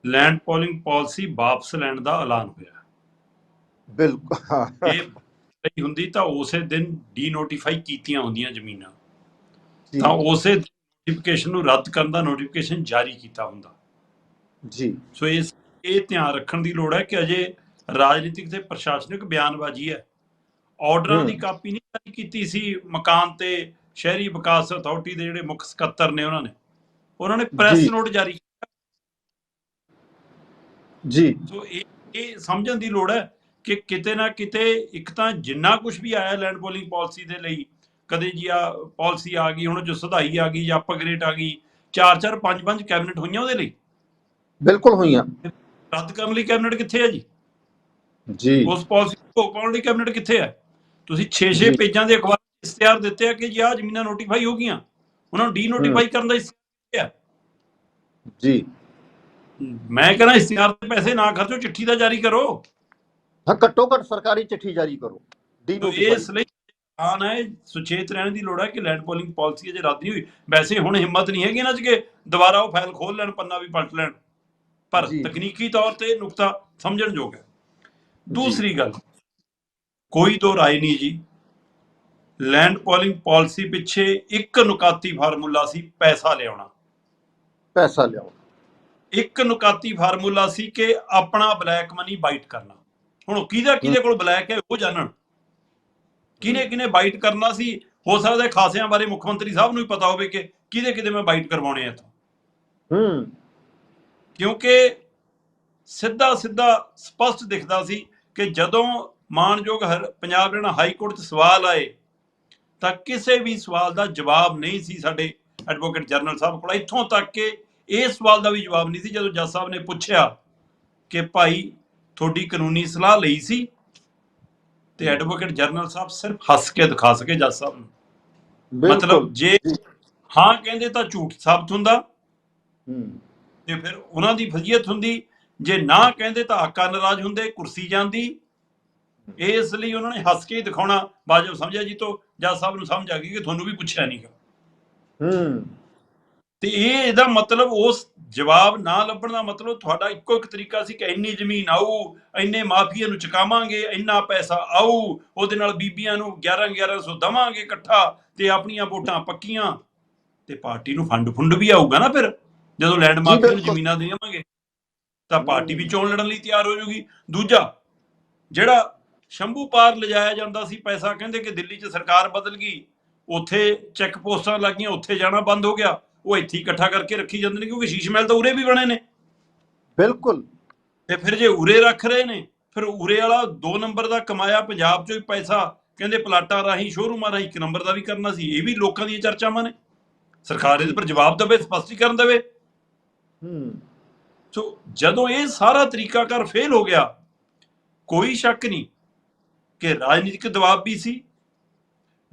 ਲੈਂਡ ਪੋਲਿੰਗ ਪਾਲਿਸੀ ਵਾਪਸ ਲੈਣ ਦਾ ਐਲਾਨ ਹੋਇਆ। ਬਿਲਕੁਲ। ਇਹ ਨਹੀਂ ਹੁੰਦੀ ਤਾਂ ਉਸੇ ਦਿਨ ਡੀਨੋਟੀਫਾਈ ਕੀਤੀਆਂ ਹੁੰਦੀਆਂ ਜ਼ਮੀਨਾਂ। ਤਾਂ ਉਸੇ ਨੋਟੀਫਿਕੇਸ਼ਨ ਨੂੰ ਰੱਦ ਕਰਨ ਦਾ ਨੋਟੀਫਿਕੇਸ਼ਨ ਜਾਰੀ ਕੀਤਾ ਹੁੰਦਾ। ਜੀ। ਸੋ ਇਸ ਇਹ ਧਿਆਨ ਰੱਖਣ ਦੀ ਲੋੜ ਹੈ ਕਿ ਅਜੇ ਰਾਜਨੀਤਿਕ ਤੇ ਪ੍ਰਸ਼ਾਸਨਿਕ ਬਿਆਨਬਾਜ਼ੀ ਹੈ। ਆਰਡਰਾਂ। ਦੀ ਕਾਪੀ ਨਹੀਂ ਜਾਰੀ ਕੀਤੀ ਸੀ ਮਕਾਨ ਤੇ ਸ਼ਹਿਰੀ ਵਿਕਾਸ ਅਥਾਰਟੀ ਦੇ ਜਿਹੜੇ ਮੁੱਖ ਸਕੱਤਰ ਨੇ ਉਹਨਾਂ ਨੇ। ਉਹਨਾਂ ਨੇ ਪ੍ਰੈਸ। ਨੋਟ ਜਾਰੀ ਜੀ। ਸੋ ਇਹ ਇਹ ਸਮਝਣ ਦੀ ਲੋੜ ਹੈ ਕਿ ਕਿਤੇ ਨਾ ਕਿਤੇ ਇੱਕ ਤਾਂ ਜਿੰਨਾ ਕੁਝ ਵੀ ਆਇਆ ਲੈਂਡ ਪੋਲਿੰਗ ਪਾਲਿਸੀ ਦੇ ਲਈ ਕਦੇ ਜੀ ਆ ਪਾਲਿਸੀ ਆ ਗਈ ਹੁਣ ਜੋ ਸੁਧਾਈ ਆ ਗਈ ਜਾਂ ਅਪਗ੍ਰੇਡ ਆ ਗਈ ਚਾਰ ਚਾਰ ਪੰਜ ਪੰਜ ਕੈਬਨਿਟ ਹੋਈਆਂ ਉਹਦੇ ਲਈ? ਬਿਲਕੁਲ ਹੋਈਆਂ। ਰੱਦ ਕਰਨ ਲਈ ਕੈਬਨਿਟ ਕਿੱਥੇ ਹੈ ਜੀ? ਜੀ। ਉਸ ਪਾਲਿਸੀ ਨੂੰ ਪਾਉਣ ਲਈ ਕੈਬਨਿਟ ਕਿੱਥੇ ਹੈ ਤੁਸੀਂ 6-6 ਜੀ। ਪੇਜਾਂ ਦੇ ਅਖਬਾਰ ਇਸ਼ਤਿਹਾਰ ਦਿੱਤੇ ਆ ਕਿ ਜੀ ਆ ਜ਼ਮੀਨਾਂ ਨੋਟੀਫਾਈ ਹੋ ਗਈਆਂ। ਉਹਨਾਂ ਨੂੰ ਡੀ ਨੋਟੀਫਾਈ ਕਰਨ ਦਾ ਇਸ਼ਤਿਹਾਰ ਹੈ ਜੀ। ਮੈਂ ਕਹਿੰਦਾ ਇਸ਼ਤਿਹਾਰ ਤੇ ਪੈਸੇ ਨਾ ਖਰਚੋ ਚਿੱਠੀ ਦਾ ਜਾਰੀ ਕਰੋ। ਹਾਂ ਘੱਟੋ ਘੱਟ ਸਰਕਾਰੀ ਚਿੱਠੀ ਜਾਰੀ ਕਰੋ। ਡੀ ਤੋ ਇਸ ਲਈ ਆਨ ਹੈ ਸੁਚੇਤ ਰਹਿਣ ਦੀ ਲੋੜ ਹੈ ਕਿ ਲੈਂਡ ਪੋਲਿੰਗ ਪਾਲਿਸੀ ਅਜੇ ਰੱਦ ਨਹੀਂ ਹੋਈ। ਵੈਸੇ ਹੁਣ ਹਿੰਮਤ ਨਹੀਂ ਹੈਗੀ ਨਾ ਜੀ ਕਿ ਦੁਬਾਰਾ ਉਹ ਫਾਈਲ ਖੋਲ ਲੈਣ ਪੰਨਾ ਵੀ ਪਲਟ ਲੈਣ। ਪਰ। ਤਕਨੀਕੀ ਤੌਰ ਤੇ ਨੁਕਤਾ ਸਮਝਣ ਯੋਗ ਹੈ ਦੂਸਰੀ ਗੱਲ ਕੋਈ ਦੋ ਰਾਏ ਨਹੀਂ ਜੀ। ਲੈਂਡ ਪੋਲਿੰਗ ਪਾਲਿਸੀ ਪਿੱਛੇ ਇੱਕ ਨੁਕਾਤੀ ਫਾਰਮੂਲਾ ਸੀ ਪੈਸਾ ਲਿਆਉਣਾ। ਪੈਸਾ ਲਿਆਓ ਇੱਕ ਨੁਕਾਤੀ ਫਾਰਮੂਲਾ ਸੀ ਕਿ ਆਪਣਾ ਬਲੈਕ ਮਨੀ ਬਾਈਟ ਕਰਨਾ। ਹੁਣ ਕਿਹਦਾ ਕਿਹਦੇ ਕੋਲ ਬਲੈਕ ਹੈ ਉਹ ਜਾਣਨ। ਕਿਹਨੇ ਕਿਹਨੇ ਬਾਈਟ ਕਰਨਾ ਸੀ? ਹੋ ਸਕਦਾ ਹੈ ਖਾਸਿਆਂ ਬਾਰੇ ਮੁੱਖ ਮੰਤਰੀ ਸਾਹਿਬ ਨੂੰ ਵੀ ਪਤਾ ਹੋਵੇ ਕਿ ਕਿਹਦੇ ਕਿਹਦੇ ਮੈਂ ਬਾਈਟ ਕਰਵਾਉਣੇ ਆ ਇੱਥੋਂ। ਹੂੰ। ਕਿਉਂਕਿ ਸਿੱਧਾ ਸਿੱਧਾ ਸਪਸ਼ਟ ਦਿਖਦਾ ਸੀ ਕਿ ਜਦੋਂ ਮਾਨਯੋਗ ਪੰਜਾਬ ਹਰਿਆਣਾ ਹਾਈ ਕੋਰਟ 'ਚ ਸਵਾਲ ਆਏ ਤਾਂ ਕਿਸੇ ਵੀ ਸਵਾਲ ਦਾ ਜਵਾਬ ਨਹੀਂ ਸੀ ਸਾਡੇ ਐਡਵੋਕੇਟ ਜਨਰਲ ਸਾਹਿਬ ਕੋਲ। ਇੱਥੋਂ ਤੱਕ ਕਿ ਇਹ ਸਵਾਲ ਦਾ ਵੀ ਜਵਾਬ ਨਹੀਂ ਸੀ ਜਦੋਂ ਜੱਜ ਸਾਹਿਬ ਨੇ ਪੁੱਛਿਆ ਕਿ ਭਾਈ ਤੁਹਾਡੀ ਕਾਨੂੰਨੀ ਸਲਾਹ ਲਈ ਸੀ ਤੇ ਐਡਵੋਕੇਟ ਜਨਰਲ ਸਾਹਿਬ ਸਿਰਫ ਹੱਸ ਕੇ ਦਿਖਾ ਸਕੇ ਜੱਜ ਸਾਹਿਬ ਨੂੰ। ਮਤਲਬ ਜੇ। ਹਾਂ ਕਹਿੰਦੇ ਤਾਂ ਝੂਠ ਸਾਬਤ ਹੁੰਦਾ। ਹੂੰ। ਤੇ ਫਿਰ ਉਹਨਾਂ ਦੀ ਫਜ਼ੀਅਤ ਹੁੰਦੀ। ਜੇ ਨਾ ਕਹਿੰਦੇ ਤਾਂ ਆਕਾ ਨਾਰਾਜ਼ ਹੁੰਦੇ ਕੁਰਸੀ ਜਾਂਦੀ। ਇਸ ਲਈ ਉਹਨਾਂ ਨੇ ਹੱਸ ਕੇ ਹੀ ਦਿਖਾਉਣਾ। ਬਾਜਬ ਸਮਝਿਆ ਜੀ ਤੋਂ ਜੱਜ ਸਾਹਿਬ ਨੂੰ ਸਮਝ ਆ ਗਈ ਕਿ ਤੁਹਾਨੂੰ ਵੀ ਪੁੱਛਿਆ ਨਹੀਂਗਾ ਹੂੰ। ਤੇ ਇਹ ਇਹਦਾ ਮਤਲਬ ਉਸ ਜਵਾਬ ਨਾ ਲੱਭਣ ਦਾ ਮਤਲਬ ਤੁਹਾਡਾ ਇੱਕੋ ਇੱਕ ਤਰੀਕਾ ਸੀ ਕਿ ਇੰਨੀ ਜ਼ਮੀਨ ਆਊ ਇੰਨੇ ਮਾਫੀਆ ਨੂੰ ਚੁਕਾਵਾਂਗੇ ਇੰਨਾ ਪੈਸਾ ਆਊ ਉਹਦੇ ਨਾਲ ਬੀਬੀਆਂ ਨੂੰ 11 1100 ਦਵਾਂਗੇ ਇਕੱਠਾ ਤੇ ਆਪਣੀਆਂ ਵੋਟਾਂ ਪੱਕੀਆਂ। ਤੇ ਪਾਰਟੀ ਨੂੰ ਫੰਡ ਫੁੰਡ ਵੀ ਆਊਗਾ ਨਾ ਫਿਰ ਜਦੋਂ ਲੈਂਡ ਮਾਫੀਆ ਨੂੰ। ਜ਼ਮੀਨਾਂ ਦੇਵਾਂਗੇ ਤਾਂ ਪਾਰਟੀ ਵੀ ਚੋਣ ਲੜਨ ਲਈ ਤਿਆਰ ਹੋ ਜਾਊਗੀ। ਦੂਜਾ ਜਿਹੜਾ ਸ਼ੰਭੂ ਪਾਰ ਲਿਜਾਇਆ ਜਾਂਦਾ ਸੀ ਪੈਸਾ ਕਹਿੰਦੇ ਕਿ ਦਿੱਲੀ 'ਚ ਸਰਕਾਰ ਬਦਲ ਗਈ ਉੱਥੇ ਚੈੱਕ ਪੋਸਟਾਂ ਲੱਗੀਆਂ ਉੱਥੇ ਜਾਣਾ ਬੰਦ ਹੋ ਗਿਆ। ਉਹ ਇੱਥੇ ਹੀ ਇਕੱਠਾ ਕਰਕੇ ਰੱਖੀ ਜਾਂਦੇ ਨੇ ਕਿਉਂਕਿ ਸ਼ੀਸ਼ ਮਹਿਲ ਤਾਂ ਉਰੇ ਵੀ ਬਣੇ ਨੇ। ਬਿਲਕੁਲ। ਤੇ ਫਿਰ ਜੇ ਉਰੇ ਰੱਖ ਰਹੇ ਨੇ ਫਿਰ ਉਰੇ ਵਾਲਾ 2 ਨੰਬਰ ਦਾ ਕਮਾਇਆ ਪੰਜਾਬ 'ਚੋਂ ਹੀ ਪੈਸਾ ਕਹਿੰਦੇ ਪਲਾਟਾਂ ਰਾਹੀਂ ਸ਼ੋਰੂਮਾਂ ਰਾਹੀਂ ਇੱਕ ਨੰਬਰ ਦਾ ਵੀ ਕਰਨਾ ਸੀ ਇਹ ਵੀ ਲੋਕਾਂ ਦੀਆਂ ਚਰਚਾਵਾਂ ਨੇ। ਸਰਕਾਰ ਇਹਦੇ ਪਰ ਜਵਾਬ ਦੇਵੇ ਸਪਸ਼ਟੀਕਰਨ ਦੇਵੇ। ਹੂੰ। ਸੋ ਜਦੋਂ ਇਹ ਸਾਰਾ ਤਰੀਕਾਕਾਰ ਫੇਲ ਹੋ ਗਿਆ ਕੋਈ ਸ਼ੱਕ ਨਹੀਂ ਕਿ ਰਾਜਨੀਤਿਕ ਦਬਾਅ ਵੀ ਸੀ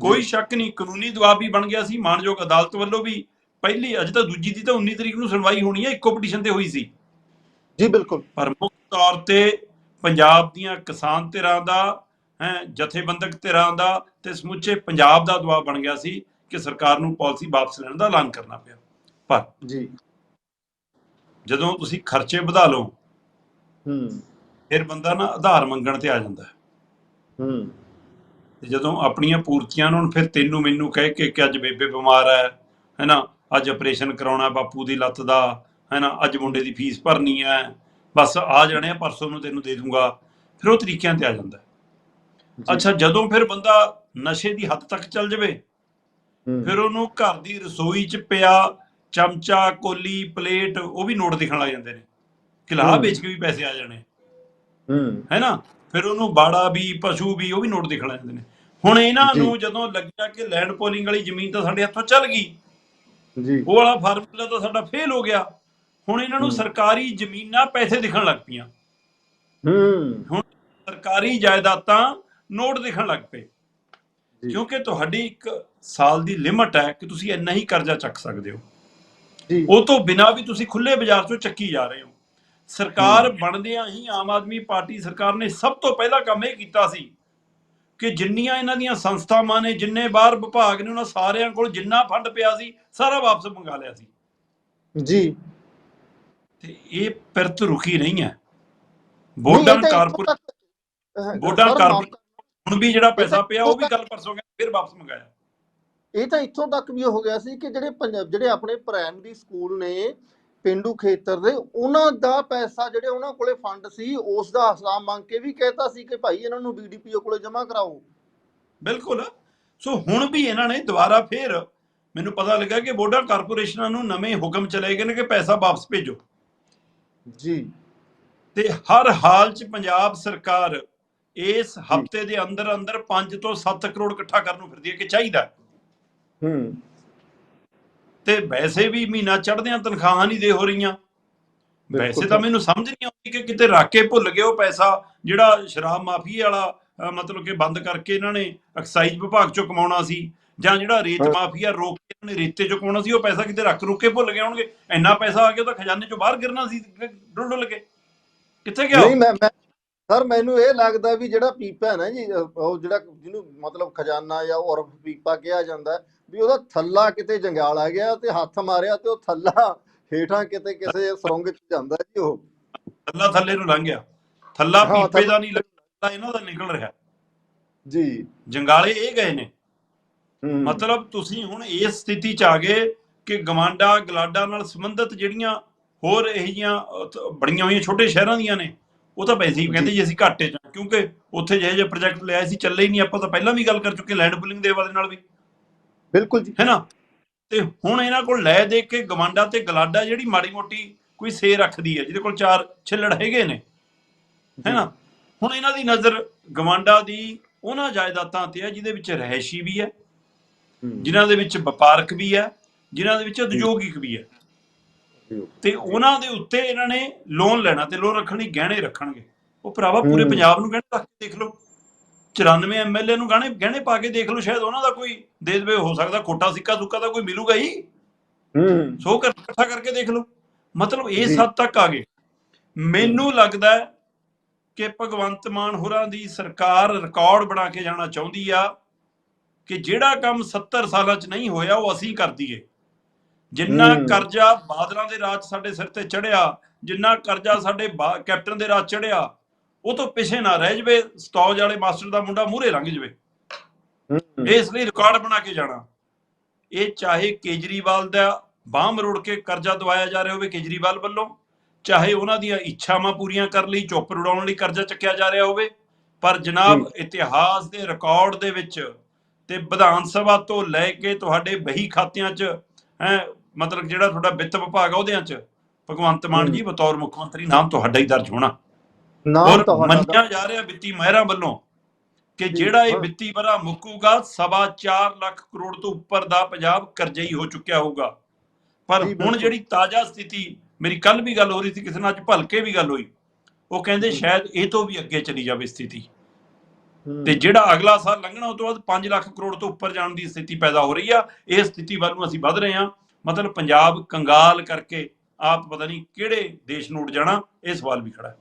ਕੋਈ ਸ਼ੱਕ ਨਹੀਂ ਕਾਨੂੰਨੀ ਦਬਾਅ ਵੀ ਬਣ ਗਿਆ ਸੀ ਮਾਨਯੋਗ ਅਦਾਲਤ ਵੱਲੋਂ ਵੀ ਪਹਿਲੀ ਅਜੇ ਤਾਂ ਦੂਜੀ ਦੀ ਤਾਂ 19 ਤਰੀਕ ਨੂੰ ਸੁਣਵਾਈ ਹੋਣੀ ਹੈ ਇੱਕੋ ਪਟੀਸ਼ਨ ਤੇ ਹੋਈ ਸੀ। ਜੀ ਬਿਲਕੁਲ। ਪਰ ਮੁੱਖ ਤੌਰ ਤੇ ਪੰਜਾਬ ਦੀਆਂ ਕਿਸਾਨ ਧਿਰਾਂ ਦਾ ਹੈ ਜਥੇਬੰਦਕ ਧਿਰਾਂ ਦਾ ਤੇ ਸਮੁੱਚੇ ਪੰਜਾਬ ਦਾ ਦਬਾਅ ਬਣ ਗਿਆ ਸੀ ਕਿ ਸਰਕਾਰ ਨੂੰ ਪਾਲਿਸੀ ਵਾਪਸ ਲੈਣ ਦਾ ਐਲਾਨ ਕਰਨਾ ਪਿਆ। ਪਰ ਜੀ। ਜਦੋਂ ਤੁਸੀਂ ਖਰਚੇ ਵਧਾ ਲਓ ਹੂੰ। ਫਿਰ ਬੰਦਾ ਨਾ ਆਧਾਰ ਮੰਗਣ ਤੇ ਆ ਜਾਂਦਾ ਹੈ। ਤੇ ਜਦੋਂ ਆਪਣੀਆਂ ਪੂਰਤੀਆਂ ਨੂੰ ਫਿਰ ਤੈਨੂੰ ਮੈਨੂੰ ਕਹਿ ਕੇ ਕਿ ਅੱਜ ਬੇਬੇ ਬਿਮਾਰ ਹੈ ਹੈਨਾ ਅੱਜ ਆਪਰੇਸ਼ਨ ਕਰਾਉਣਾ ਬਾਪੂ ਦੀ ਲੱਤ ਦਾ ਹੈਨਾ ਅੱਜ ਮੁੰਡੇ ਦੀ ਫੀਸ ਭਰਨੀ ਹੈ। ਬਸ ਆ ਜਾਣੇ ਆ ਪਰਸੋਂ ਨੂੰ ਤੈਨੂੰ ਦੇ ਦੂੰਗਾ। ਫਿਰ ਉਹ ਤਰੀਕਿਆਂ ਤੇ ਆ ਜਾਂਦਾ। ਅੱਛਾ ਜਦੋਂ ਫਿਰ ਬੰਦਾ ਨਸ਼ੇ ਦੀ ਹੱਦ ਤੱਕ ਚੱਲ ਜਾਵੇ ਫਿਰ ਉਹਨੂੰ ਘਰ ਦੀ ਰਸੋਈ 'ਚ ਪਿਆ ਚਮਚਾ ਕੋਲੀ ਪਲੇਟ ਉਹ ਵੀ ਨੋਟ ਦਿਖਣ ਲੱਗ ਜਾਂਦੇ ਨੇ। ਕਿਲਾ। ਵੇਚ ਕੇ ਵੀ ਪੈਸੇ ਆ ਜਾਣੇ। ਹੂੰ। ਹੈ ਨਾ ਫਿਰ ਉਹਨੂੰ ਬਾੜਾ ਵੀ ਪਸ਼ੂ ਵੀ ਉਹ ਵੀ ਨੋਟ ਦਿਖਣ ਲੱਗ ਜਾਂਦੇ ਨੇ। ਹੁਣ ਇਹਨਾਂ। ਨੂੰ ਜਦੋਂ ਲੱਗਿਆ ਕਿ ਲੈਂਡ ਪੋਲਿੰਗ ਵਾਲੀ ਜ਼ਮੀਨ ਤਾਂ ਸਾਡੇ ਹੱਥੋਂ ਚੱਲ ਗਈ ਜੀ। ਉਹ ਵਾਲਾ ਫਾਰਮੂਲਾ ਤਾਂ ਸਾਡਾ ਫੇਲ ਹੋ ਗਿਆ। ਹੁਣ ਇਹਨਾਂ ਨੂੰ। ਸਰਕਾਰੀ ਜ਼ਮੀਨਾਂ ਪੈਸੇ ਦਿਖਣ ਲੱਗ ਪਈਆਂ। ਹੂੰ। ਸਰਕਾਰੀ ਜਾਇਦਾਦਾਂ ਨੋਟ ਦਿਖਣ ਲੱਗ ਪਏ। ਕਿਉਂਕਿ ਤੁਹਾਡੀ ਇੱਕ ਸਾਲ ਦੀ ਲਿਮਟ ਹੈ ਕਿ ਤੁਸੀਂ ਇੰਨਾ ਹੀ ਕਰਜ਼ਾ ਚੱਕ ਸਕਦੇ ਹੋ। ਜੀ। ਉਹ ਤੋਂ ਬਿਨਾਂ ਵੀ ਤੁਸੀਂ ਖੁੱਲੇ ਬਾਜ਼ਾਰ ਚੋਂ ਚੱਕੀ ਜਾ ਰਹੇ ਹੋ। ਸਰਕਾਰ ਬਣਦਿਆਂ ਹੀ ਆਮ ਆਦਮੀ ਪਾਰਟੀ ਸਰਕਾਰ ਨੇ ਸਭ ਤੋਂ ਪਹਿਲਾ ਕੰਮ ਇਹ ਕੀਤਾ ਸੀ ਕਿ ਜਿੰਨੀਆਂ ਇਹਨਾਂ ਦੀਆਂ ਸੰਸਥਾਵਾਂ ਨੇ ਜਿੰਨੇ ਬਾਹਰ ਵਿਭਾਗ ਨੇ ਉਹਨਾਂ ਸਾਰਿਆਂ ਕੋਲ ਜਿੰਨਾ ਫੰਡ ਪਿਆ ਸੀ ਸਾਰਾ ਵਾਪਸ ਮੰਗਾ ਲਿਆ ਸੀ। ਜੀ। ਤੇ ਇਹ ਪਿਰਤ ਰੁਕੀ ਨਹੀਂ ਹੈ। ਇੱਥੋਂ ਕਾਰਪੋਰੇਟ ਸਰ, ਕਾਰਪੋਰੇਟ ਹੁਣ ਵੀ ਜਿਹੜਾ ਪੈਸਾ ਪਿਆ ਉਹ ਵੀ ਕੱਲ ਪਰਸੋਂ ਕਹਿੰਦੇ ਫਿਰ ਵਾਪਸ ਮੰਗਾਇਆ। ਇਹ ਤਾਂ ਇੱਥੋਂ ਤੱਕ ਵੀ ਹੋ ਗਿਆ ਸੀ ਕਿ ਜਿਹੜੇ ਪੰਜਾਬ ਜਿਹੜੇ ਆਪਣੇ ਪ੍ਰਾਇਮਰੀ ਸਕੂਲ ਨੇ ਪਿੰਡੂ ਖੇਤਰ ਦੇ ਉਹਨਾਂ ਦਾ ਪੈਸਾ ਜਿਹੜੇ ਉਹਨਾਂ ਕੋਲੇ ਫੰਡ ਸੀ ਉਸ ਦਾ ਹਿਸਾਬ ਮੰਗ ਕੇ ਵੀ ਕਹਿਤਾ ਸੀ ਕਿ ਭਾਈ ਇਹਨਾਂ ਨੂੰ ਬੀਡੀਪੀਓ ਕੋਲੇ ਜਮ੍ਹਾਂ ਕਰਾਓ। ਬਿਲਕੁਲ। ਸੋ ਹੁਣ ਵੀ ਇਹਨਾਂ ਨੇ ਦੁਬਾਰਾ ਫੇਰ ਮੈਨੂੰ ਪਤਾ ਲੱਗਾ ਕਿ ਬੋਰਡਾਂ ਕਾਰਪੋਰੇਸ਼ਨਾਂ ਨੂੰ ਨਵੇਂ ਹੁਕਮ ਚਲੇ ਗਏ ਨੇ ਕਿ ਪੈਸਾ ਵਾਪਸ ਭੇਜੋ। ਜੀ। ਤੇ ਹਰ ਹਾਲ 'ਚ ਪੰਜਾਬ ਸਰਕਾਰ ਇਸ ਹਫ਼ਤੇ ਦੇ ਅੰਦਰ ਅੰਦਰ 5 ਤੋਂ 7 ਕਰੋੜ ਇਕੱਠਾ ਕਰਨ ਨੂੰ ਫਿਰਦੀ ਹੈ ਕਿ ਚਾਹੀਦਾ ਹੈ। ਤੇ ਵੈਸੇ ਵੀ ਮਹੀਨਾ ਚੜ੍ਹਦਿਆਂ ਤਨਖਾਹਾਂ ਨਹੀਂ ਦੇ ਹੋ ਰਹੀਆਂ ਵੈਸੇ ਤਾਂ ਮੈਨੂੰ ਸਮਝ ਨਹੀਂ ਆਉਂਦੀ ਕਿ ਕਿਤੇ ਰੱਖ ਕੇ ਭੁੱਲ ਗਏ ਉਹ ਪੈਸਾ ਜਿਹੜਾ ਸ਼ਰਾਬ ਮਾਫੀ ਵਾਲਾ ਮਤਲਬ ਕਿ ਬੰਦ ਕਰਕੇ ਇਹਨਾਂ ਨੇ ਐਕਸਾਈਜ਼ ਵਿਭਾਗ ਚੋਂ ਕਮਾਉਣਾ ਸੀ ਜਾਂ ਜਿਹੜਾ ਰੇਤ। ਮਾਫੀਆ ਰੋਕ ਕੇ ਇਹਨਾਂ ਨੇ ਰੇਤੇ ਚੋਂ ਕਮਾਉਣਾ ਸੀ ਉਹ ਪੈਸਾ ਕਿਤੇ ਰੱਖ ਰੁੱਕ ਭੁੱਲ ਗਏ ਹੋਣਗੇ ਇੰਨਾ ਪੈਸਾ ਆ ਗਿਆ ਤਾਂ ਖਜ਼ਾਨੇ ਚੋਂ ਬਾਹਰ ਗਿਰਨਾ ਸੀ ਡੁੱਲ ਡੁੱਲ ਕੇ ਕਿੱਥੇ ਗਿਆ? ਨਹੀਂ ਮੈਂ ਸਰ ਮੈਨੂੰ ਇਹ ਲੱਗਦਾ ਵੀ ਜਿਹੜਾ ਪੀਪਾ ਹੈ ਨਾ ਜੀ ਉਹ ਜਿਹੜਾ ਜਿਹਨੂੰ ਮਤਲਬ ਖਜ਼ਾਨਾ ਜਾਂ ਉਰਫ ਪੀਪਾ ਕਿਹਾ ਜਾਂਦਾ ਵੀ ਉਹਦਾ ਥੱਲਾ ਕਿਤੇ ਜੰਗਾਲ ਆ ਗਿਆ ਤੇ ਹੱਥ ਮਾਰਿਆ ਤੇ ਉਹ ਥੱਲਾ ਹੇਠਾਂ ਕਿਤੇ ਕਿਸੇ ਸੁਰੰਗ 'ਚ ਜਾਂਦਾ ਜੀ ਉਹ। ਥੱਲਾ ਥੱਲੇ ਨੂੰ ਲੰਘ ਗਿਆ। ਥੱਲਾ ਪੀਪੇ ਦਾ ਨਹੀਂ ਲੱਗਦਾ ਇਹਨਾਂ ਦਾ ਨਿਕਲ ਰਿਹਾ। ਜੀ। ਜੰਗਾਲੇ ਇਹ ਗਏ ਨੇ। ਮਤਲਬ ਤੁਸੀਂ ਹੁਣ ਇਸ ਸਥਿਤੀ ਚ ਆ ਗਏ ਕਿ ਗਵਾਂਡਾ ਗਲਾਡਾ ਨਾਲ ਸੰਬੰਧਿਤ ਜਿਹੜੀਆਂ ਹੋਰ ਇਹ ਜੀਆਂ ਬੜੀਆਂ ਹੋਈਆਂ ਛੋਟੇ ਸ਼ਹਿਰਾਂ ਦੀਆਂ ਨੇ ਉਹ ਤਾਂ ਵੈਸੇ ਹੀ ਕਹਿੰਦੇ ਜੀ। ਅਸੀਂ ਘਾਟੇ ਚ ਕਿਉਂਕਿ ਉੱਥੇ ਜਿਹੇ ਜਿਹੇ ਪ੍ਰੋਜੈਕਟ ਲਿਆਏ ਸੀ ਚੱਲੇ ਹੀ ਨਹੀਂ। ਆਪਾਂ ਤਾਂ ਪਹਿਲਾਂ ਵੀ ਗੱਲ ਕਰ ਚੁੱਕੇ ਲੈਂਡ ਪੁਲਿੰਗ ਦੇ ਵਾਲੇ ਨਾਲ ਵੀ। ਬਿਲਕੁਲ ਜੀ। ਹੈਨਾ ਤੇ ਹੁਣ ਇਹਨਾਂ ਕੋਲ ਲੈ ਦੇ ਕੇ ਗਵਾਂਡਾ ਤੇ ਗਲਾਡਾ ਜਿਹੜੀ ਮਾੜੀ ਮੋਟੀ ਕੋਈ ਸੇ ਰੱਖਦੀ ਹੈ ਜਿਹਦੇ ਕੋਲ ਚਾਰ ਛਿੱਲੜ ਹੈਗੇ ਨੇ ਹੈਨਾ ਹੁਣ ਇਹਨਾਂ ਦੀ ਨਜ਼ਰ ਗਵਾਂਡਾ ਦੀ ਉਹਨਾਂ ਜਾਇਦਾਦਾਂ ਤੇ ਹੈ ਜਿਹਦੇ ਵਿੱਚ ਰਹਿਸ਼ੀ ਵੀ ਹੈ ਜਿਨ੍ਹਾਂ ਦੇ ਵਿੱਚ ਵਪਾਰਕ ਵੀ ਹੈ ਜਿਨ੍ਹਾਂ ਦੇ ਵਿੱਚ ਉਦਯੋਗਿਕ ਵੀ ਹੈ। ਤੇ ਉਹਨਾਂ ਦੇ ਉੱਤੇ ਇਹਨਾਂ ਨੇ ਲੋਨ ਲੈਣਾ ਤੇ ਲੋਨ ਰੱਖਣ ਲਈ ਗਹਿਣੇ ਰੱਖਣਗੇ। ਉਹ ਭਰਾਵਾ ਪੂਰੇ ਪੰਜਾਬ ਨੂੰ ਗਹਿਣੇ ਰੱਖ ਕੇ ਦੇਖ ਲਓ। 94 ਐਮਐਲਏ ਨੂੰ ਗਹਿਣੇ ਗਹਿਣੇ ਪਾ ਕੇ ਦੇਖ ਲਓ ਸ਼ਾਇਦ ਉਹਨਾਂ ਦਾ ਕੋਈ ਦੇ ਦੇਵੇ ਹੋ ਸਕਦਾ ਖੋਟਾ ਸਿੱਕਾ ਸੁੱਕਾ ਤਾਂ ਕੋਈ ਮਿਲੂਗਾ ਹੀ। ਹੂੰ। ਸੋ ਕਰ ਇਕੱਠਾ ਕਰਕੇ ਦੇਖ ਲਓ। ਮਤਲਬ ਜੀ। ਹੱਦ ਤੱਕ ਆ ਗਏ। ਮੈਨੂੰ ਲੱਗਦਾ ਕਿ ਭਗਵੰਤ ਮਾਨ ਹੋਰਾਂ ਦੀ ਸਰਕਾਰ ਰਿਕਾਰਡ ਬਣਾ ਕੇ ਜਾਣਾ ਚਾਹੁੰਦੀ ਆ ਕਿ ਜਿਹੜਾ ਕੰਮ 70 ਸਾਲਾਂ 'ਚ ਨਹੀਂ ਹੋਇਆ ਉਹ ਅਸੀਂ ਕਰ ਦਈਏ। ਜਿੰਨਾ। ਕਰਜ਼ਾ ਬਾਦਲਾਂ ਦੇ ਰਾਜ ਸਾਡੇ ਸਿਰ ਤੇ ਚੜਿਆ ਜਿੰਨਾ ਕਰਜ਼ਾ ਸਾਡੇ ਕੈਪਟਨ ਦੇ ਰਾਜ ਚੜਿਆ ਉਹ ਤੋਂ ਪਿੱਛੇ ਨਾ ਰਹਿ ਜਵੇ ਸਟੌਜ ਵਾਲੇ ਮਾਸਟਰ ਦਾ ਮੁੰਡਾ ਮੂਹਰੇ ਲੰਘ ਜਵੇ। ਇਸ ਲਈ ਰਿਕਾਰਡ ਬਣਾ ਕੇ ਜਾਣਾ। ਇਹ ਚਾਹੇ ਕੇਜਰੀਵਾਲ ਦਾ ਬਾਹ ਮਰੋੜ ਕੇ ਕਰਜ਼ਾ ਦਵਾਇਆ ਜਾ ਰਿਹਾ ਹੋਵੇ ਕੇਜਰੀਵਾਲ ਵੱਲੋਂ ਚਾਹੇ ਉਹਨਾਂ ਦੀਆਂ ਇੱਛਾਵਾਂ ਪੂਰੀਆਂ ਕਰਨ ਲਈ ਚੁੱਪ ਰੁੜਾਉਣ ਲਈ ਕਰਜ਼ਾ ਚੱਕਿਆ ਜਾ ਰਿਹਾ ਹੋਵੇ ਪਰ ਜਨਾਬ ਇਤਿਹਾਸ ਦੇ ਰਿਕਾਰਡ ਦੇ ਵਿੱਚ ਤੇ ਵਿਧਾਨ ਸਭਾ ਤੋਂ ਲੈ ਕੇ ਤੁਹਾਡੇ ਬਹੀ ਖਾਤਿਆਂ 'ਚ ਹੈ ਮਤਲਬ ਜਿਹੜਾ ਤੁਹਾਡਾ ਵਿੱਤ ਵਿਭਾਗ ਆ ਉਹਦਿਆਂ 'ਚ ਭਗਵੰਤ ਮਾਨ ਜੀ ਬਤੌਰ ਮੁੱਖ ਮੰਤਰੀ ਨਾਮ ਤੁਹਾਡਾ ਹੀ ਦਰਜ ਹੋਣਾ। ਨਾਮ ਤੁਹਾਡਾ ਮੰਨਿਆ ਜਾ ਰਿਹਾ ਵਿੱਤੀ ਮਹਿਰਾ ਵੱਲੋਂ ਕਿ ਜਿਹੜਾ ਇਹ। ਵਿੱਤੀ ਵਰਾ ਮੁੱਕੂਗਾ ਸਵਾ 4 ਲੱਖ ਕਰੋੜ ਤੋਂ ਉੱਪਰ ਦਾ ਪੰਜਾਬ ਕਰਜ਼ਈ ਹੋ ਚੁੱਕਿਆ ਹੋਊਗਾ। ਪਰ ਹੁਣ। ਜਿਹੜੀ ਤਾਜ਼ਾ ਸਥਿਤੀ ਮੇਰੀ ਕੱਲ ਵੀ ਗੱਲ ਹੋ ਰਹੀ ਸੀ ਕਿਸੇ ਨਾਲ ਅੱਜ ਭਲਕੇ ਵੀ ਗੱਲ ਹੋਈ। ਉਹ ਕਹਿੰਦੇ ਸ਼ਾਇਦ ਇਹ ਤੋਂ ਵੀ ਅੱਗੇ ਚਲੀ ਜਾਵੇ ਸਥਿਤੀ। ਤੇ ਜਿਹੜਾ ਅਗਲਾ ਸਾਲ ਲੰਘਣਾ ਉਸ ਤੋਂ ਬਾਅਦ 5 ਲੱਖ ਕਰੋੜ ਤੋਂ ਉੱਪਰ ਜਾਣ ਦੀ ਸਥਿਤੀ ਪੈਦਾ ਹੋ ਰਹੀ ਆ। ਇਹ ਸਥਿਤੀ ਵੱਲ ਨੂੰ ਅਸੀਂ ਵੱਧ ਰਹੇ ਹਾਂ। ਮਤਲਬ ਪੰਜਾਬ ਕੰਗਾਲ ਕਰਕੇ ਆਪ ਪਤਾ ਨਹੀਂ ਕਿਹੜੇ ਦੇਸ਼ ਨੂੰ ਉੱਡ ਜਾਣਾ ਇਹ ਸਵਾਲ ਵੀ ਖੜਾ ਹੈ।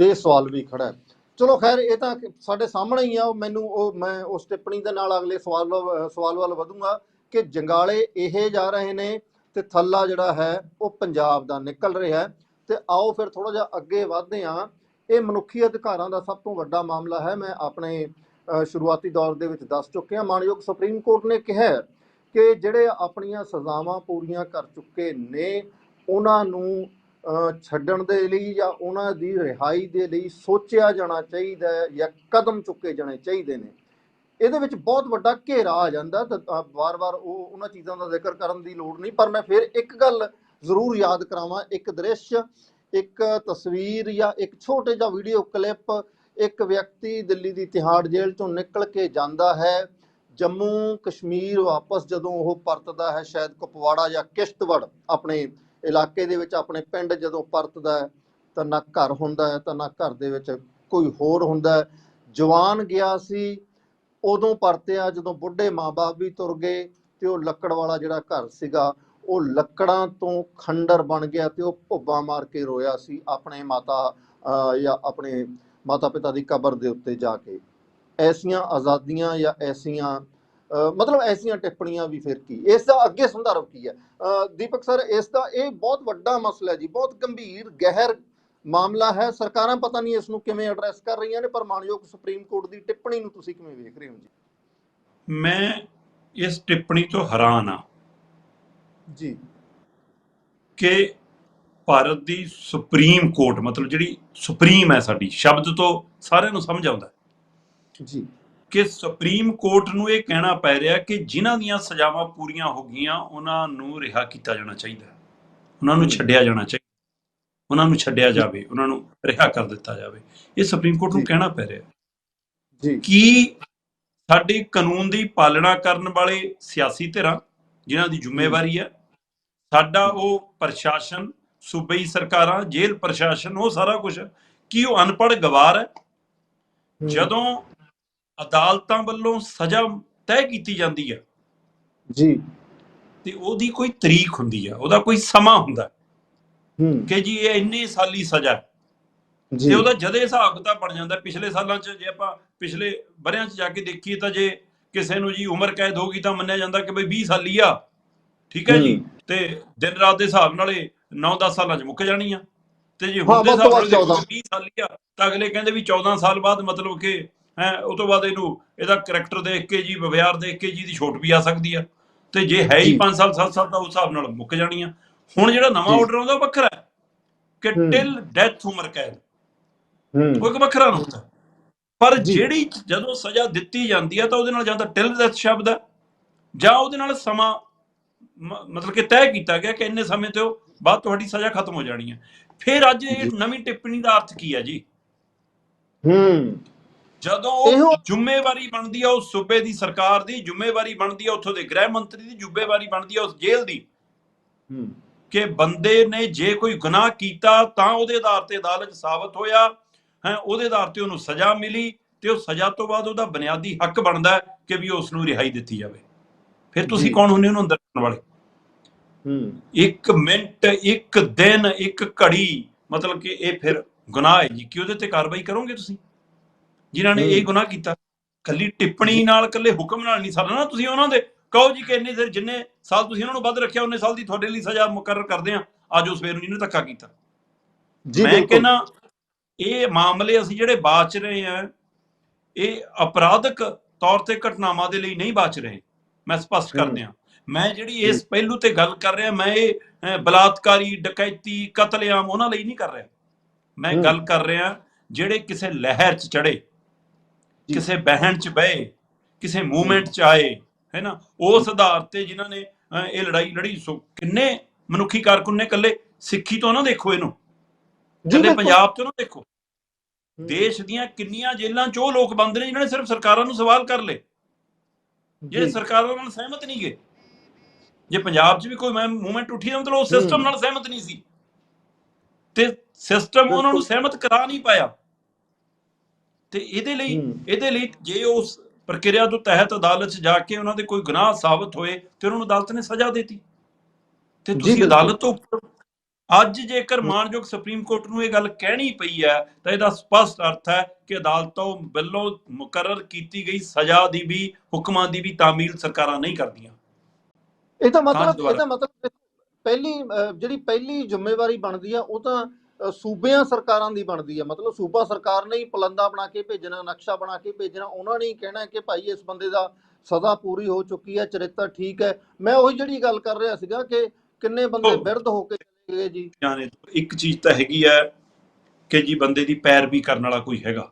ਇਹ ਸਵਾਲ ਵੀ ਖੜਾ ਹੈ। ਚਲੋ ਖੈਰ, ਇਹ ਤਾਂ ਸਾਡੇ ਸਾਹਮਣੇ ਹੀ ਆ। ਉਹ ਮੈਨੂੰ, ਉਹ ਮੈਂ ਉਸ ਟਿੱਪਣੀ ਦੇ ਨਾਲ ਅਗਲੇ ਸਵਾਲ ਸਵਾਲ ਵੱਲ ਵਧੂੰਗਾ ਕਿ ਜੰਗਾਲੇ ਇਹ ਜਾ ਰਹੇ ਨੇ ਤੇ ਥੱਲਾ ਜਿਹੜਾ ਹੈ, ਉਹ ਪੰਜਾਬ ਦਾ ਨਿਕਲ ਰਿਹਾ ਹੈ। ਤੇ ਆਓ ਫਿਰ ਥੋੜਾ ਜਿਹਾ ਅੱਗੇ ਵਧਦੇ ਹਾਂ। ਇਹ ਮਨੁੱਖੀ ਅਧਿਕਾਰਾਂ ਦਾ ਸਭ ਤੋਂ ਵੱਡਾ ਮਾਮਲਾ ਹੈ। ਮੈਂ ਆਪਣੇ ਸ਼ੁਰੂਆਤੀ ਦੌਰ ਦੇ ਵਿੱਚ ਦੱਸ ਚੁੱਕਿਆ ਮਾਨਯੋਗ ਸੁਪਰੀਮ ਕੋਰਟ ਨੇ ਕਿਹਾ ਕਿ ਜਿਹੜੇ ਆਪਣੀਆਂ ਸਜ਼ਾਵਾਂ ਪੂਰੀਆਂ ਕਰ ਚੁੱਕੇ ਨੇ, ਉਹਨਾਂ ਨੂੰ ਛੱਡਣ ਦੇ ਲਈ ਜਾਂ ਉਹਨਾਂ ਦੀ ਰਿਹਾਈ ਦੇ ਲਈ ਸੋਚਿਆ ਜਾਣਾ ਚਾਹੀਦਾ ਹੈ ਜਾਂ ਕਦਮ ਚੁੱਕੇ ਜਾਣੇ ਚਾਹੀਦੇ ਨੇ। ਇਹਦੇ ਵਿੱਚ ਬਹੁਤ ਵੱਡਾ ਘੇਰਾ ਆ ਜਾਂਦਾ ਵਾਰ-ਵਾਰ ਉਹ ਉਹਨਾਂ ਚੀਜ਼ਾਂ ਦਾ ਜ਼ਿਕਰ ਕਰਨ ਦੀ ਲੋੜ ਨਹੀਂ। ਪਰ ਮੈਂ ਫਿਰ ਇੱਕ ਗੱਲ ਜ਼ਰੂਰ ਯਾਦ ਕਰਾਵਾਂ। ਇੱਕ ਦ੍ਰਿਸ਼, ਇੱਕ ਤਸਵੀਰ ਜਾਂ ਇੱਕ ਛੋਟੇ ਜਿਹਾ ਵੀਡੀਓ ਕਲਿੱਪ, ਇੱਕ ਵਿਅਕਤੀ ਦਿੱਲੀ ਦੀ ਤਿਹਾੜ ਜੇਲ੍ਹ ਚੋਂ ਨਿਕਲ ਕੇ ਜਾਂਦਾ ਹੈ। ਜੰਮੂ ਕਸ਼ਮੀਰ ਵਾਪਸ ਜਦੋਂ ਉਹ ਪਰਤਦਾ ਹੈ, ਸ਼ਾਇਦ ਕੁਪਵਾੜਾ ਜਾਂ ਕਿਸ਼ਤਵੜ ਆਪਣੇ ਇਲਾਕੇ ਦੇ ਵਿੱਚ ਆਪਣੇ ਪਿੰਡ ਜਦੋਂ ਪਰਤਦਾ ਤਾਂ ਨਾ ਘਰ ਹੁੰਦਾ ਤਾਂ ਨਾ ਘਰ ਦੇ ਵਿੱਚ ਕੋਈ ਹੋਰ ਹੁੰਦਾ ਜਵਾਨ ਗਿਆ ਸੀ, ਉਦੋਂ ਪਰਤਿਆ ਜਦੋਂ ਬੁੱਢੇ ਮਾਪੇ ਵੀ ਤੁਰ ਗਏ ਤੇ ਉਹ ਲੱਕੜ ਵਾਲਾ ਜਿਹੜਾ ਘਰ ਸੀਗਾ, ਉਹ ਲੱਕੜਾਂ ਤੋਂ ਖੰਡਰ ਬਣ ਗਿਆ ਤੇ ਉਹ ਭੁੱਬਾ ਮਾਰ ਕੇ ਰੋਇਆ ਸੀ ਆਪਣੇ ਮਾਤਾ ਜਾਂ ਆਪਣੇ ਮਾਤਾ ਪਿਤਾ ਦੀ ਕਬਰ ਦੇ ਉੱਤੇ ਜਾ ਕੇ। ਐਸੀਆਂ ਆਜ਼ਾਦੀਆਂ ਜਾਂ ਐਸੀਆਂ ਮਤਲਬ ਐਸੀਆਂ ਟਿੱਪਣੀਆਂ ਵੀ ਫਿਰ ਕੀ ਇਸ ਦਾ ਅੱਗੇ ਸੰਦਰਭ ਕੀ ਹੈ? ਦੀਪਕ ਸਰ ਇਸ ਦਾ ਇਹ ਬਹੁਤ ਵੱਡਾ ਮਸਲਾ ਹੈ ਜੀ ਬਹੁਤ ਗੰਭੀਰ ਗਹਿਰ ਮਾਮਲਾ ਹੈ। ਸਰਕਾਰਾਂ ਪਤਾ ਨਹੀਂ ਇਸ ਨੂੰ ਕਿਵੇਂ ਐਡਰੈਸ ਕਰ ਰਹੀਆਂ ਨੇ ਪਰ ਮਾਨਯੋਗ ਸੁਪਰੀਮ ਕੋਰਟ ਦੀ ਟਿੱਪਣੀ ਨੂੰ ਤੁਸੀਂ ਕਿਵੇਂ ਵੇਖ ਰਹੇ ਹੋ ਜੀ? ਮੈਂ ਇਸ ਟਿੱਪਣੀ ਤੋਂ ਹੈਰਾਨ ਆ ਜੀ। ਕਿ ਭਾਰਤ ਦੀ ਸੁਪਰੀਮ ਕੋਰਟ ਮਤਲਬ ਜਿਹੜੀ ਸੁਪਰੀਮ ਹੈ ਸਾਡੀ ਸ਼ਬਦ ਤੋਂ ਸਾਰਿਆਂ ਨੂੰ ਸਮਝ ਆਉਂਦਾ ਜੀ। ਕਿ ਸੁਪਰੀਮ ਕੋਰਟ ਨੂੰ ਇਹ ਕਹਿਣਾ ਪੈ ਰਿਹਾ ਕਿ ਜਿਨ੍ਹਾਂ ਦੀਆਂ ਸਜ਼ਾਵਾਂ ਪੂਰੀਆਂ ਹੋ ਗਈਆਂ ਉਹਨਾਂ ਨੂੰ ਰਿਹਾ ਕੀਤਾ ਜਾਣਾ ਚਾਹੀਦਾ। ਉਹਨਾਂ ਨੂੰ। ਛੱਡਿਆ ਜਾਣਾ ਚਾਹੀਦਾ ਉਹਨਾਂ ਨੂੰ ਛੱਡਿਆ ਜਾਵੇ ਉਹਨਾਂ ਨੂੰ ਰਿਹਾ ਕਰ ਦਿੱਤਾ ਜਾਵੇ ਇਹ ਸੁਪਰੀਮ ਕੋਰਟ ਨੂੰ। ਕਹਿਣਾ ਪੈ ਰਿਹਾ ਜੀ ਕਿ ਸਾਡੇ ਕਾਨੂੰਨ ਦੀ ਪਾਲਣਾ ਕਰਨ ਵਾਲੇ ਸਿਆਸੀ ਧਿਰਾਂ ਜਿਨ੍ਹਾਂ ਦੀ ਜ਼ਿੰਮੇਵਾਰੀ ਹੈ ਸਾਡਾ ਉਹ ਪ੍ਰਸ਼ਾਸਨ ਸੂਬਈ ਸਰਕਾਰਾਂ ਜੇਲ੍ਹ ਪ੍ਰਸ਼ਾਸਨ ਉਹ ਸਾਰਾ ਕੁਝ ਕੀ ਉਹ ਅਨਪੜ੍ਹ ਗਵਾਰ ਹੈ ਜਦੋਂ ਅਦਾਲਤਾਂ ਵੱਲੋਂ ਸਜ਼ਾ ਤੈਅ ਕੀਤੀ ਜਾਂਦੀ ਹੈ ਜੀ। ਤੇ ਉਹਦੀ ਕੋਈ ਤਰੀਕ ਹੁੰਦੀ ਹੈ ਉਹਦਾ ਕੋਈ ਸਮਾਂ ਹੁੰਦਾ। ਹੈ। ਕਿ ਜੀ ਇਹ ਇੰਨੀ ਸਾਲੀ ਸਜ਼ਾ ਜੀ। ਤੇ ਉਹਦਾ ਜਦੇ ਹਿਸਾਬ ਕਿਤਾਬ ਬਣ ਜਾਂਦਾ। ਪਿਛਲੇ ਸਾਲਾਂ 'ਚ ਜੇ ਆਪਾਂ ਪਿਛਲੇ ਵਰਿਆਂ 'ਚ ਜਾ ਕੇ ਦੇਖੀਏ ਤਾਂ ਜੇ ਕਿਸੇ ਨੂੰ ਜੀ ਉਮਰ ਕੈਦ ਹੋ ਗਈ ਤਾਂ ਮੰਨਿਆ ਜਾਂਦਾ ਕਿ ਬਈ 20 ਸਾਲੀ ਆ। ਠੀਕ ਹੈ ਜੀ। ਤੇ ਦਿਨ ਰਾਤ ਦੇ ਹਿਸਾਬ ਨਾਲ ਇਹ 9-10 ਸਾਲਾਂ 'ਚ ਮੁੱਕ ਜਾਣੀ ਆ। ਤੇ ਜੇ ਹੁਣ ਦੇ ਹਿਸਾਬ ਨਾਲ ਵੱਧ ਦੇਖੋ 14 20 ਸਾਲੀ ਆ ਤਾਂ ਅਗਲੇ ਕਹਿੰਦੇ ਵੀ 14 ਸਾਲ ਬਾਅਦ ਮਤਲਬ ਕਿ ਹੈ ਉਹ ਤੋਂ ਬਾਅਦ ਇਹਨੂੰ ਇਹਦਾ ਕਰੈਕਟਰ ਦੇਖ ਕੇ ਜੀ ਵਿਵਹਾਰ ਦੇਖ ਕੇ ਜੀ ਦੀ ਛੋਟ ਵੀ ਆ ਸਕਦੀ ਆ ਤੇ ਜੇ ਹੈ ਹੀ ਜੀ। 5 ਸਾਲ 7 ਸਾਲ ਤਾਂ ਉਸ ਹਿਸਾਬ ਨਾਲ ਮੁੱਕ ਜਾਣੀ ਆ ਹੁਣ ਜਿਹੜਾ ਨਵਾਂ। ਆਰਡਰ ਆਉਂਦਾ ਉਹ ਵੱਖਰਾ ਹੈ ਕਿ। ਟਿਲ ਡੈਥ ਉਮਰ ਕੈਦ ਹੂੰ ਉਹ ਇੱਕ ਵੱਖਰਾ ਨੁਕਤਾ ਹੈ। ਪਰ। ਜਿਹੜੀ ਜਦੋਂ ਸਜ਼ਾ ਦਿੱਤੀ ਜਾਂਦੀ ਹੈ ਤਾਂ ਉਹਦੇ ਨਾਲ ਜਾਂ ਤਾਂ ਟਿਲ ਡੈਥ ਸ਼ਬਦ ਹੈ ਜਾਂ ਉਹਦੇ ਨਾਲ ਸਮਾਂ ਮਤਲਬ ਕਿ ਤੈਅ ਕੀਤਾ ਗਿਆ ਕਿ ਇੰਨੇ ਸਮੇਂ ਤੇ ਉਹ ਬਾਅਦ ਤੁਹਾਡੀ ਸਜ਼ਾ ਖਤਮ ਹੋ ਜਾਣੀ ਹੈ ਫਿਰ ਅੱਜ ਇਹ। ਨਵੀਂ ਟਿੱਪਣੀ ਦਾ ਅਰਥ ਕੀ ਹੈ ਜੀ ਹੂੰ ਜਦੋਂ ਉਹ ਜ਼ਿੰਮੇਵਾਰੀ ਬਣਦੀ ਹੈ ਉਸ ਸੂਬੇ ਦੀ ਸਰਕਾਰ ਦੀ ਜ਼ਿੰਮੇਵਾਰੀ ਬਣਦੀ ਹੈ ਉੱਥੋਂ ਦੇ ਗ੍ਰਹਿ ਮੰਤਰੀ ਦੀ ਜ਼ਿੰਮੇਵਾਰੀ ਬਣਦੀ ਹੈ ਉਸ ਜੇਲ੍ਹ ਦੀ। ਹੂੰ। ਕਿ ਬੰਦੇ ਨੇ ਜੇ ਕੋਈ ਗੁਨਾਹ ਕੀਤਾ ਤਾਂ ਉਹਦੇ ਆਧਾਰ ਤੇ ਅਦਾਲਤ ਸਾਬਤ ਹੋਇਆ ਹੈ ਉਹਦੇ ਆਧਾਰ ਤੇ ਉਹਨੂੰ ਸਜ਼ਾ ਮਿਲੀ ਤੇ ਉਹ ਸਜ਼ਾ ਤੋਂ ਬਾਅਦ ਉਹਦਾ ਬੁਨਿਆਦੀ ਹੱਕ ਬਣਦਾ ਕਿ ਵੀ ਉਸ ਨੂੰ ਰਿਹਾਈ ਦਿੱਤੀ ਜਾਵੇ। ਫਿਰ ਤੁਸੀਂ। ਕੌਣ ਹੁੰਦੇ ਉਹਨੂੰ ਅੰਦਰ ਰੱਖਣ ਵਾਲੇ? ਹੂੰ। ਇੱਕ ਮਿੰਟ ਇੱਕ ਦਿਨ ਇੱਕ ਘੜੀ ਮਤਲਬ ਕਿ ਇਹ ਫਿਰ ਗੁਨਾਹ ਹੈ ਜੀ। ਕਿ ਉਹਦੇ ਤੇ ਕਾਰਵਾਈ ਕਰੋਗੇ ਤੁਸੀਂ? ਜਿਨ੍ਹਾਂ ਨੇ ਇਹ। ਗੁਨਾਹ ਕੀਤਾ ਕੱਲੀ ਟਿੱਪਣੀ ਨਾਲ ਕੱਲੇ ਹੁਕਮ ਨਾਲ ਨਹੀਂ ਸਰਨਾ ਤੁਸੀਂ ਉਹਨਾਂ ਦੇ ਕਹੋ ਜੀ ਕਿ ਇੰਨੇ ਸਿਰ ਜਿੰਨੇ ਸਾਲ ਤੁਸੀਂ ਉਹਨਾਂ ਨੂੰ ਵੱਧ ਰੱਖਿਆ ਉਹਨੇ ਸਾਲ ਦੀ ਤੁਹਾਡੇ ਲਈ ਸਜ਼ਾ ਮੁਕਰਰ ਕਰਦੇ ਆ ਅੱਜ ਉਸ ਨੂੰ ਜਿਹਨੇ ਧੱਕਾ ਕੀਤਾ ਜੀ ਮੈਂ ਕਹਿੰਦਾ ਇਹ ਮਾਮਲੇ ਅਸੀਂ ਜਿਹੜੇ ਬਾਚ ਰਹੇ ਆ ਇਹ ਅਪਰਾਧਕ ਤੌਰ ਤੇ ਘਟਨਾਵਾਂ ਦੇ ਲਈ ਨਹੀਂ ਬਾਚ ਰਹੇ ਮੈਂ ਸਪਸ਼ਟ ਕਰ ਹੂੰ। ਦਿਆਂ ਮੈਂ ਜਿਹੜੀ ਇਸ ਪਹਿਲੂ ਤੇ ਗੱਲ ਕਰ ਰਿਹਾ ਮੈਂ ਇਹ ਬਲਾਤਕਾਰੀ ਡਕੈਤੀ ਕਤਲੇਆਮ ਉਹਨਾਂ ਲਈ ਨਹੀਂ ਕਰ ਰਿਹਾ ਮੈਂ। ਗੱਲ ਕਰ ਰਿਹਾ ਜਿਹੜੇ ਕਿਸੇ ਲਹਿਰ 'ਚ ਚੜੇ। ਕਿਸੇ ਬਹਿਣ 'ਚ ਬਏ ਕਿਸੇ ਮੂਵਮੈਂਟ 'ਚ ਆਏ ਹੈ ਨਾ ਉਸ ਆਧਾਰ ਤੇ ਜਿਨ੍ਹਾਂ ਨੇ ਇਹ ਲੜਾਈ ਲੜੀ ਸੋ ਕਿੰਨੇ ਮਨੁੱਖੀ ਕਾਰਕੁਨ ਨੇ ਇਕੱਲੇ ਸਿੱਖੀ ਤੋਂ ਨਾ ਦੇਖੋ ਇਹਨੂੰ ਜੀ ਇਕੱਲੇ ਬਿਲਕੁਲ। ਪੰਜਾਬ ਤੋਂ ਨਾ ਦੇਖੋ। ਦੇਸ਼ ਦੀਆਂ ਕਿੰਨੀਆਂ ਜੇਲ੍ਹਾਂ 'ਚ ਉਹ ਲੋਕ ਬੰਦ ਨੇ ਜਿਨ੍ਹਾਂ ਨੇ ਸਿਰਫ ਸਰਕਾਰਾਂ ਨੂੰ ਸਵਾਲ ਕਰ ਲਏ ਜਿਹੜੇ ਜੀ। ਸਰਕਾਰਾਂ ਨਾਲ ਸਹਿਮਤ ਨਹੀਂ ਗਏ ਜੇ ਪੰਜਾਬ 'ਚ ਵੀ ਕੋਈ ਮੂਵਮੈਂਟ ਉੱਠੀ ਤਾਂ ਮਤਲਬ ਉਹ ਸਿਸਟਮ। ਨਾਲ ਸਹਿਮਤ ਨਹੀਂ ਸੀ ਤੇ ਸਿਸਟਮ ਉਹਨਾਂ ਨੂੰ। ਸਹਿਮਤ ਕਰਾ ਨਹੀਂ ਪਾਇਆ ਤੇ ਇਹਦੇ ਲਈ। ਇਹਦੇ ਲਈ ਜੇ ਉਸ ਪ੍ਰਕਿਰਿਆ ਤੋਂ ਤਹਿਤ ਅਦਾਲਤ 'ਚ ਜਾ ਕੇ ਉਹਨਾਂ ਦੇ ਕੋਈ ਗੁਨਾਹ ਸਾਬਤ ਹੋਏ ਤੇ ਉਹਨਾਂ ਨੂੰ ਅਦਾਲਤ ਨੇ ਸਜ਼ਾ ਦਿੱਤੀ ਤੇ ਤੁਸੀਂ। ਅਦਾਲਤ ਤੋਂ ਅੱਜ ਜੇਕਰ ਮਾਨਯੋਗ ਸੁਪਰੀਮ ਕੋਰਟ ਨੂੰ ਇਹ ਗੱਲ ਕਹਿਣੀ ਪਈ ਹੈ ਤਾਂ ਇਹਦਾ ਸਪਸ਼ਟ ਅਰਥ ਹੈ ਕਿ ਅਦਾਲਤੋਂ ਵੱਲੋਂ ਮੁਕਰਰ ਕੀਤੀ ਗਈ ਸਜ਼ਾ ਦੀ ਵੀ ਹੁਕਮਾਂ ਦੀ ਵੀ ਤਾਮੀਲ ਸਰਕਾਰਾਂ ਨਹੀਂ ਕਰਦੀਆਂ ਇਹ ਤਾਂ ਮਤਲਬ। ਇਹਦਾ ਮਤਲਬ ਪਹਿਲੀ ਜਿਹੜੀ ਪਹਿਲੀ ਜ਼ਿੰਮੇਵਾਰੀ ਬਣਦੀ ਆ ਉਹ ਤਾਂ ਸੂਬਿਆਂ ਸਰਕਾਰਾਂ ਦੀ ਬਣਦੀ ਆ। ਮਤਲਬ ਸੂਬਾ ਸਰਕਾਰ ਨੇ ਹੀ ਪਲੰਦਾ ਬਣਾ ਕੇ ਭੇਜਣਾ ਨਕਸ਼ਾ ਬਣਾ ਕੇ ਭੇਜਣਾ। ਉਹਨਾਂ ਨੇ ਹੀ ਕਹਿਣਾ ਕਿ ਭਾਈ ਇਸ ਬੰਦੇ ਦਾ ਸਜ਼ਾ ਪੂਰੀ ਹੋ ਚੁੱਕੀ ਹੈ ਚਰਿੱਤਰ ਠੀਕ ਹੈ। ਮੈਂ ਉਹੀ ਜਿਹੜੀ ਗੱਲ ਕਰ ਰਿਹਾ ਸੀਗਾ ਕਿ ਕਿੰਨੇ ਬੰਦੇ ਵਿਰਧ ਹੋ ਕੇ ਚਲੇ ਗਏ ਜੀ। ਜਾਣੇ ਇੱਕ ਚੀਜ਼ ਤਾਂ ਹੈਗੀ ਹੈ ਕਿ ਜੀ ਬੰਦੇ ਦੀ ਪੈਰਵੀ ਕਰਨ ਵਾਲਾ ਕੋਈ ਹੈਗਾ।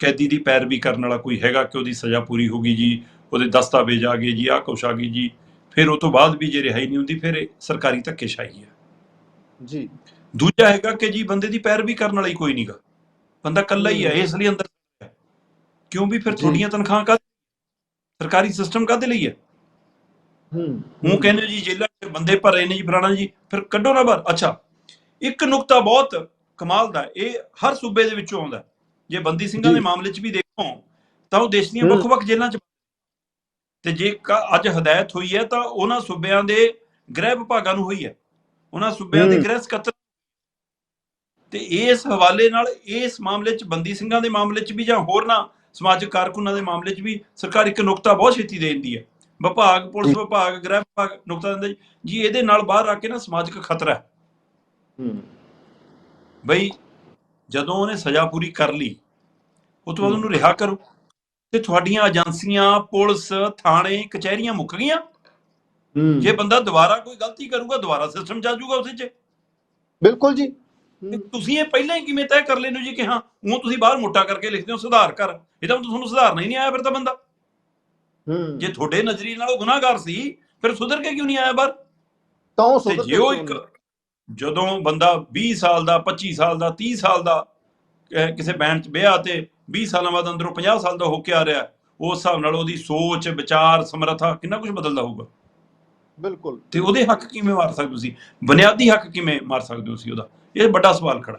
ਕੈਦੀ ਦੀ ਪੈਰਵੀ ਕਰਨ ਵਾਲਾ ਕੋਈ ਹੈਗਾ ਕਿ ਉਹਦੀ ਸਜ਼ਾ ਪੂਰੀ ਹੋ ਗਈ ਜੀ ਉਹਦੇ ਦਸਤਾਵੇਜ਼ ਆ ਗਏ ਜੀ ਆਹ ਕੁਛ ਆ ਗਈ ਜੀ। ਫਿਰ ਉਹ ਤੋਂ ਬਾਅਦ ਵੀ ਜੇ ਰਿਹਾਈ ਨਹੀਂ ਹੁੰਦੀ ਫਿਰ ਇਹ ਸਰਕਾਰੀ ਧੱਕੇਸ਼ਾਹੀ ਹੈ ਜੀ। ਦੂਜਾ ਹੈਗਾ ਕਿ ਜੀ ਬੰਦੇ ਦੀ ਪੈਰਵੀ ਕਰਨ ਵਾਲਾ ਹੀ ਕੋਈ ਨਹੀਂਗਾ ਬੰਦਾ ਇਕੱਲਾ ਹੀ ਹੈ ਇਸ ਲਈ ਅੰਦਰ ਹੈ। ਕਿਉਂ ਵੀ ਫਿਰ। ਤੁਹਾਡੀਆਂ ਤਨਖਾਹਾਂ ਕਾ ਸਰਕਾਰੀ ਸਿਸਟਮ ਕਾਦੇ ਲਈ ਹੈ? ਹੂੰ। ਹੂੰ ਕਹਿੰਦੇ ਜੀ ਜੇਲ੍ਹਾਂ 'ਚ ਬੰਦੇ ਭਰੇ ਨੇ ਜੀ ਫਲਾਣਾ ਜੀ ਫਿਰ ਕੱਢੋ ਨਾ ਬਾਹਰ। ਅੱਛਾ ਇੱਕ ਨੁਕਤਾ ਬਹੁਤ ਕਮਾਲ ਦਾ ਇਹ ਹਰ ਸੂਬੇ ਦੇ ਵਿੱਚੋਂ ਆਉਂਦਾ। ਜੇ ਬੰਦੀ ਸਿੰਘਾਂ। ਦੇ ਮਾਮਲੇ 'ਚ ਵੀ ਦੇਖੋ ਤਾਂ ਉਹ ਦੇਸ਼ ਦੀਆਂ। ਵੱਖ-ਵੱਖ ਜੇਲ੍ਹਾਂ 'ਚ ਤੇ ਜੇ ਅੱਜ ਹਦਾਇਤ ਹੋਈ ਹੈ ਤਾਂ ਉਹਨਾਂ ਸੂਬਿਆਂ ਦੇ ਗ੍ਰਹਿ ਵਿਭਾਗਾਂ ਨੂੰ ਹੋਈ ਹੈ। ਉਹਨਾਂ ਸੂਬਿਆਂ ਦੇ। ਗ੍ਰਹਿ ਸਕੱਤਰ ਤੇ ਇਸ ਹਵਾਲੇ ਨਾਲ ਇਸ ਮਾਮਲੇ 'ਚ ਬੰਦੀ ਸਿੰਘਾਂ ਦੇ ਮਾਮਲੇ 'ਚ ਵੀ ਜਾਂ ਹੋਰਨਾਂ ਸਮਾਜਿਕ ਕਾਰਕੁਨਾਂ ਦੇ ਮਾਮਲੇ 'ਚ ਵੀ ਸਰਕਾਰ ਇੱਕ ਨੁਕਤਾ ਬਹੁਤ ਛੇਤੀ ਦੇ ਦਿੰਦੀ ਹੈ ਵਿਭਾਗ ਪੁਲਿਸ। ਵਿਭਾਗ ਗ੍ਰਹਿ ਵਿਭਾਗ ਨੁਕਤਾ ਦਿੰਦਾ ਜੀ ਇਹਦੇ ਨਾਲ ਬਾਹਰ ਆ ਕੇ ਨਾ ਸਮਾਜਿਕ ਖਤਰਾ ਹੈ ਹੂੰ ਬਈ ਜਦੋਂ ਉਹਨੇ ਸਜ਼ਾ ਪੂਰੀ ਕਰ ਲਈ ਉਹ ਤੋਂ ਬਾਅਦ। ਉਹਨੂੰ ਰਿਹਾ ਕਰੋ ਤੇ ਤੁਹਾਡੀਆਂ ਏਜੰਸੀਆਂ ਪੁਲਿਸ ਥਾਣੇ ਕਚਹਿਰੀਆਂ ਮੁੱਕ ਗਈਆਂ ਜੇ ਬੰਦਾ ਦੁਬਾਰਾ ਕੋਈ ਗਲਤੀ ਕਰੂਗਾ ਦੁਬਾਰਾ ਸਿਸਟਮ ਚ ਆ ਜਾਊਗਾ ਉਸੇ ਚ। ਬਿਲਕੁਲ ਜੀ। ਤੁਸੀਂ ਇਹ ਪਹਿਲਾਂ ਹੀ ਕਿਵੇਂ ਤੈਅ ਕਰ ਲੈਨੋ ਜੀ ਕਿ ਹਾਂ ਉਹ ਤੁਸੀਂ ਬਾਹਰ ਮੋਟਾ ਕਰਕੇ ਲਿਖਦੇ ਹੋ ਸੁਧਾਰ ਕਰ। ਇਹਦਾ ਮਤਲਬ ਤੁਹਾਨੂੰ ਸੁਧਾਰਨਾ ਹੀ ਨਹੀਂ ਆਇਆ ਫਿਰ ਤਾਂ ਬੰਦਾ। ਹੂੰ। ਜੇ ਤੁਹਾਡੇ ਨਜ਼ਰੀਏ ਨਾਲ ਉਹ ਗੁਨਾਹਗਾਰ ਸੀ ਫਿਰ ਸੁਧਰ ਕੇ ਕਿਉਂ ਨਹੀਂ ਆਇਆ ਬਾਹਰ? ਤਾਂ ਉਹ ਸੁਧਰ ਜੇ ਉਹ ਇੱਕ ਜਦੋਂ ਬੰਦਾ 20 ਸਾਲ ਦਾ 25 ਸਾਲ ਦਾ 30 ਸਾਲ ਦਾ ਕਿਸੇ ਬੈਂਡ 'ਚ ਵਿਆਹ ਤੇ 20 ਸਾਲਾਂ ਬਾਅਦ ਅੰਦਰੋਂ 50 ਸਾਲ ਦਾ ਹੋ ਕੇ ਆ ਰਿਹਾ ਉਸ ਹਿਸਾਬ ਨਾਲ ਉਹਦੀ ਸੋਚ ਵਿਚਾਰ ਸਮਰੱਥਾ ਕਿੰਨਾ ਕੁਝ ਬਦਲਦਾ ਹੋਊਗਾ। ਬਿਲਕੁਲ। ਤੇ ਉਹਦੇ ਹੱਕ ਕਿਵੇਂ ਮਾਰ ਸਕਦੇ ਤੁਸੀਂ? ਬੁਨਿਆਦੀ ਹੱਕ ਕਿਵੇਂ ਮਾਰ ਸਕਦੇ ਹੋ ਤੁਸੀਂ ਉਹਦਾ? ਇਹ ਵੱਡਾ ਸਵਾਲ ਖੜਾ।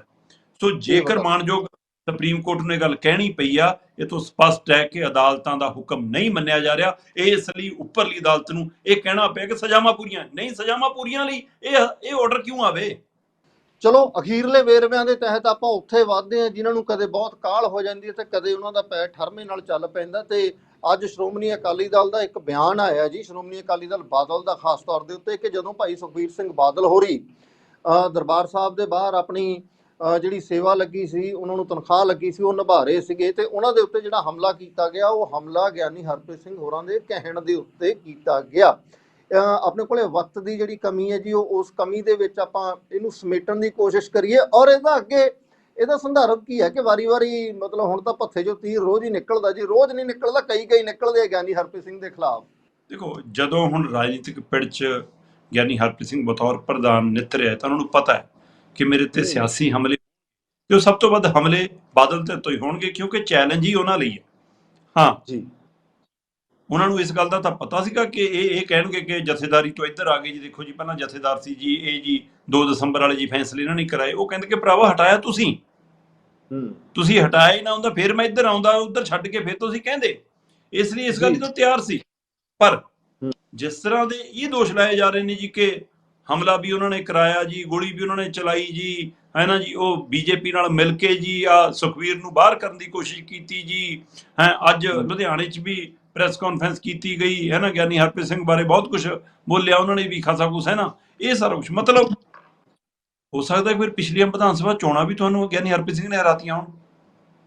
ਸੋ ਜੇਕਰ ਮਾਨਯੋਗ ਸੁਪਰੀਮ ਕੋਰਟ ਨੂੰ ਇਹ ਗੱਲ ਕਹਿਣੀ ਪਈ ਆ ਇਹ ਤੋਂ ਸਪਸ਼ਟ ਹੈ ਕਿ ਅਦਾਲਤਾਂ ਦਾ ਹੁਕਮ ਨਹੀਂ ਮੰਨਿਆ ਜਾ ਰਿਹਾ। ਇਸ ਲਈ ਉੱਪਰਲੀ ਅਦਾਲਤ ਨੂੰ ਇਹ ਕਹਿਣਾ ਪਿਆ ਕਿ ਸਜ਼ਾਵਾਂ ਪੂਰੀਆਂ। ਨਹੀਂ ਸਜ਼ਾਵਾਂ ਪੂਰੀਆਂ ਲਈ ਇਹ ਇਹ ਆਰਡਰ ਕਿਉਂ ਆਵੇ? ਚਲੋ ਅਖੀਰਲੇ ਵੇਰਵਿਆਂ ਦੇ ਤਹਿਤ ਆਪਾਂ ਉੱਥੇ ਵੱਧਦੇ ਹਾਂ, ਜਿਨ੍ਹਾਂ ਨੂੰ ਕਦੇ ਬਹੁਤ ਕਾਲ ਹੋ ਜਾਂਦੀ ਹੈ ਤੇ ਕਦੇ ਉਹਨਾਂ ਦਾ ਪੈਰ ਠਰਮੇ ਨਾਲ ਚੱਲ ਪੈਂਦਾ ਤੇ ਅੱਜ ਸ਼੍ਰੋਮਣੀ ਅਕਾਲੀ ਦਲ ਦਾ ਇੱਕ ਬਿਆਨ ਆਇਆ ਜੀ, ਸ਼੍ਰੋਮਣੀ ਅਕਾਲੀ ਦਲ ਬਾਦਲ ਦਾ ਖਾਸ ਤੌਰ ਦੇ ਉੱਤੇ ਕਿ ਜਦੋਂ ਭਾਈ ਸੁਖਬੀਰ ਸਿੰਘ ਬਾਦਲ ਹੋਰੀ ਦਰਬਾਰ ਸਾਹਿਬ ਦੇ ਬਾਹਰ ਆਪਣੀ ਜਿਹੜੀ ਸੇਵਾ ਲੱਗੀ ਸੀ, ਉਹਨਾਂ ਨੂੰ ਤਨਖਾਹ ਲੱਗੀ ਸੀ, ਉਹ ਨਿਭਾ ਰਹੇ ਸੀਗੇ ਤੇ ਉਹਨਾਂ ਦੇ ਉੱਤੇ ਜਿਹੜਾ ਹਮਲਾ ਕੀਤਾ ਗਿਆ, ਉਹ ਹਮਲਾ ਗਿਆਨੀ ਹਰਪ੍ਰੀਤ ਸਿੰਘ ਹੋਰਾਂ ਦੇ ਕਹਿਣ ਦੇ ਉੱਤੇ ਕੀਤਾ ਗਿਆ। ਆਪਣੇ ਕੋਲੇ ਵਕਤ ਦੀ ਜਿਹੜੀ ਕਮੀ ਹੈ ਜੀ ਉਹ ਉਸ ਕਮੀ ਦੇ ਵਿੱਚ ਆਪਾਂ ਇਹਨੂੰ ਸਮੇਟਣ ਦੀ ਕੋਸ਼ਿਸ਼ ਕਰੀਏ। ਔਰ ਇਹਦਾ ਅੱਗੇ ਇਹਦਾ ਸੰਦਰਭ ਕੀ ਹੈ ਕਿ ਵਾਰੀ-ਵਾਰੀ ਮਤਲਬ ਹੁਣ ਤਾਂ ਪੱਥੇ ਜੋ ਤੀਰ ਰੋਜ਼ ਹੀ ਨਿਕਲਦਾ ਜੀ ਰੋਜ਼ ਨਹੀਂ ਨਿਕਲਦਾ ਕਈ ਕਈ ਨਿਕਲਦੇ ਆ ਗਿਆਨੀ ਹਰਪ੍ਰੀਤ ਸਿੰਘ ਦੇ ਖਿਲਾਫ। ਦੇਖੋ ਜਦੋਂ ਹੁਣ ਰਾਜਨੀਤਿਕ ਪਿੜ 'ਚ ਗਿਆਨੀ ਹਰਪ੍ਰੀਤ ਸਿੰਘ ਬਤੌਰ ਪ੍ਰਧਾਨ ਨਿਤਰਿਆ ਤਾਂ ਉਹਨਾਂ ਨੂੰ ਪਤਾ ਹੈ ਕਿ ਮੇਰੇ ਤੇ। ਸਿਆਸੀ ਹਮਲੇ ਤੇ ਉਹ ਸਭ ਤੋਂ ਵੱਧ ਹਮਲੇ ਬਾਦਲ ਤੇ ਤੋਂ ਹੀ ਹੋਣਗੇ ਕਿਉਂਕਿ ਚੈਲੰਜ ਹੀ ਉਹਨਾਂ ਲਈ ਹੈ। ਹਾਂ ਜੀ। ਉਹਨਾਂ ਨੂੰ ਇਸ ਗੱਲ ਦਾ ਤਾਂ ਪਤਾ ਸੀਗਾ ਕਿ ਇਹ ਇਹ ਕਹਿਣਗੇ ਕਿ ਜਥੇਦਾਰੀ ਤੋਂ ਇੱਧਰ ਆ ਗਏ ਜੀ। ਦੇਖੋ ਜੀ ਪਹਿਲਾਂ ਜਥੇਦਾਰ ਸੀ ਜੀ ਇਹ ਜੀ 2 ਦਸੰਬਰ ਵਾਲੇ ਜੀ ਫੈਸਲੇ ਇਹਨਾਂ ਨੇ ਕਰਾਏ। ਉਹ ਕਹਿੰਦੇ ਕਿ ਭਰਾਵਾ ਹਟਾਇਆ ਤੁਸੀਂ? ਹੂੰ। ਤੁਸੀਂ ਹਟਾਇਆ ਹੀ ਨਾ ਹੁੰਦਾ ਫਿਰ ਮੈਂ ਇੱਧਰ ਆਉਂਦਾ ਉੱਧਰ ਛੱਡ ਕੇ ਫਿਰ ਤੁਸੀਂ ਕਹਿੰਦੇ। ਇਸ ਲਈ ਇਸ ਗੱਲ ਜੀ। ਤੋਂ ਤਿਆਰ ਸੀ। ਪਰ। ਜਿਸ ਤਰ੍ਹਾਂ ਦੇ ਇਹ ਦੋਸ਼ ਲਾਏ ਜਾ ਰਹੇ ਨੇ ਜੀ ਕਿ ਹਮਲਾ ਵੀ ਉਹਨਾਂ ਨੇ ਕਰਾਇਆ ਜੀ ਗੋਲੀ ਵੀ ਉਹਨਾਂ ਨੇ ਚਲਾਈ ਜੀ ਹੈ ਨਾ ਜੀ? ਉਹ ਬੀਜੇਪੀ ਨਾਲ ਮਿਲ ਕੇ ਜੀ ਆ ਸੁਖਵੀਰ ਨੂੰ ਬਾਹਰ ਕਰਨ ਦੀ ਕੋਸ਼ਿਸ਼ ਕੀਤੀ ਜੀ। ਹੈ ਅੱਜ। ਲੁਧਿਆਣੇ 'ਚ ਵੀ ਪ੍ਰੈਸ ਕਾਨਫਰੰਸ ਕੀਤੀ ਗਈ, ਹੈ ਨਾ, ਗਿਆਨੀ ਹਰਪ੍ਰੀਤ ਸਿੰਘ ਬਾਰੇ ਬਹੁਤ ਕੁਝ ਬੋਲਿਆ, ਉਹਨਾਂ ਨੇ ਵੀ ਖਾਸਾ ਕੁਛ, ਹੈ ਨਾ, ਇਹ ਸਾਰਾ ਕੁਝ ਮਤਲਬ ਹੋ ਸਕਦਾ ਫਿਰ ਪਿਛਲੀਆਂ ਵਿਧਾਨ ਸਭਾ ਚੋਣਾਂ ਵੀ ਤੁਹਾਨੂੰ ਗਿਆਨੀ ਹਰਪ੍ਰੀਤ ਸਿੰਘ ਨੇ ਹਰਾਤੀਆਂ ਹੋਣ।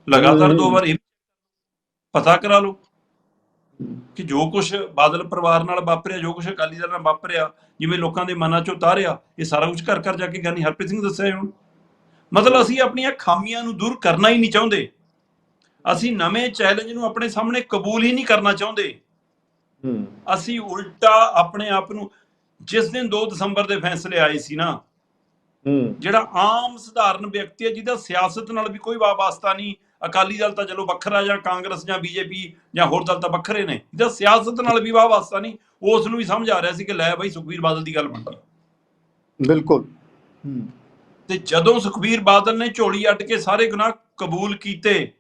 ਲਗਾਤਾਰ ਦੋ ਵਾਰ ਇਹ ਪਤਾ ਕਰਾ ਲਓ ਕਿ ਜੋ ਕੁਝ ਬਾਦਲ ਪਰਿਵਾਰ ਨਾਲ ਵਾਪਰਿਆ, ਜੋ ਕੁਝ ਅਕਾਲੀ ਦਲ ਨਾਲ ਵਾਪਰਿਆ, ਜਿਵੇਂ ਲੋਕਾਂ ਦੇ ਮਨਾਂ ਚੋਂ ਉਤਾਰਿਆ, ਇਹ ਸਾਰਾ ਕੁਝ ਘਰ ਘਰ ਜਾ ਕੇ ਗਿਆਨੀ ਹਰਪ੍ਰੀਤ ਸਿੰਘ ਦੱਸਿਆ ਹੁਣ। ਮਤਲਬ ਅਸੀਂ ਆਪਣੀਆਂ ਖਾਮੀਆਂ ਨੂੰ ਦੂਰ ਕਰਨਾ ਹੀ ਨਹੀਂ ਚਾਹੁੰਦੇ। ਅਸੀਂ ਨਵੇਂ ਚੈਲੰਜ ਨੂੰ ਆਪਣੇ ਸਾਹਮਣੇ ਕਬੂਲ ਹੀ ਨਹੀਂ ਕਰਨਾ ਚਾਹੁੰਦੇ। ਹੂੰ। ਅਸੀਂ ਉਲਟਾ ਆਪਣੇ ਆਪ ਨੂੰ ਜਿਸ ਦਿਨ 2 ਦਸੰਬਰ ਦੇ ਫੈਸਲੇ ਆਏ ਸੀ ਨਾ ਹੂੰ। ਜਿਹੜਾ ਆਮ ਸਧਾਰਨ ਵਿਅਕਤੀ ਹੈ ਜਿਹਦਾ ਸਿਆਸਤ ਨਾਲ ਵੀ ਕੋਈ ਵਾਸਤਾ ਨਹੀਂ ਅਕਾਲੀ ਦਲ ਤਾਂ ਚਲੋ ਵੱਖਰਾ ਜਾਂ ਕਾਂਗਰਸ ਜਾਂ ਬੀਜੇਪੀ ਜਾਂ ਹੋਰ ਦਲ ਤਾਂ ਵੱਖਰੇ ਨੇ ਜਿਹਦਾ ਸਿਆਸਤ ਨਾਲ ਵੀ ਵਾਸਤਾ ਨਹੀਂ ਉਸ ਨੂੰ ਵੀ ਸਮਝ ਆ ਰਿਹਾ ਸੀ ਕਿ ਲੈ ਬਈ ਸੁਖਬੀਰ ਬਾਦਲ ਦੀ ਗੱਲ ਬਣ ਗਈ। ਬਿਲਕੁਲ। ਹੂੰ। ਤੇ ਜਦੋਂ ਸੁਖਬੀਰ ਬਾਦਲ ਨੇ ਝੋਲੀ ਅੱਡ ਕੇ ਸਾਰੇ ਗੁਨਾਹ ਕਬੂਲ ਕੀਤੇ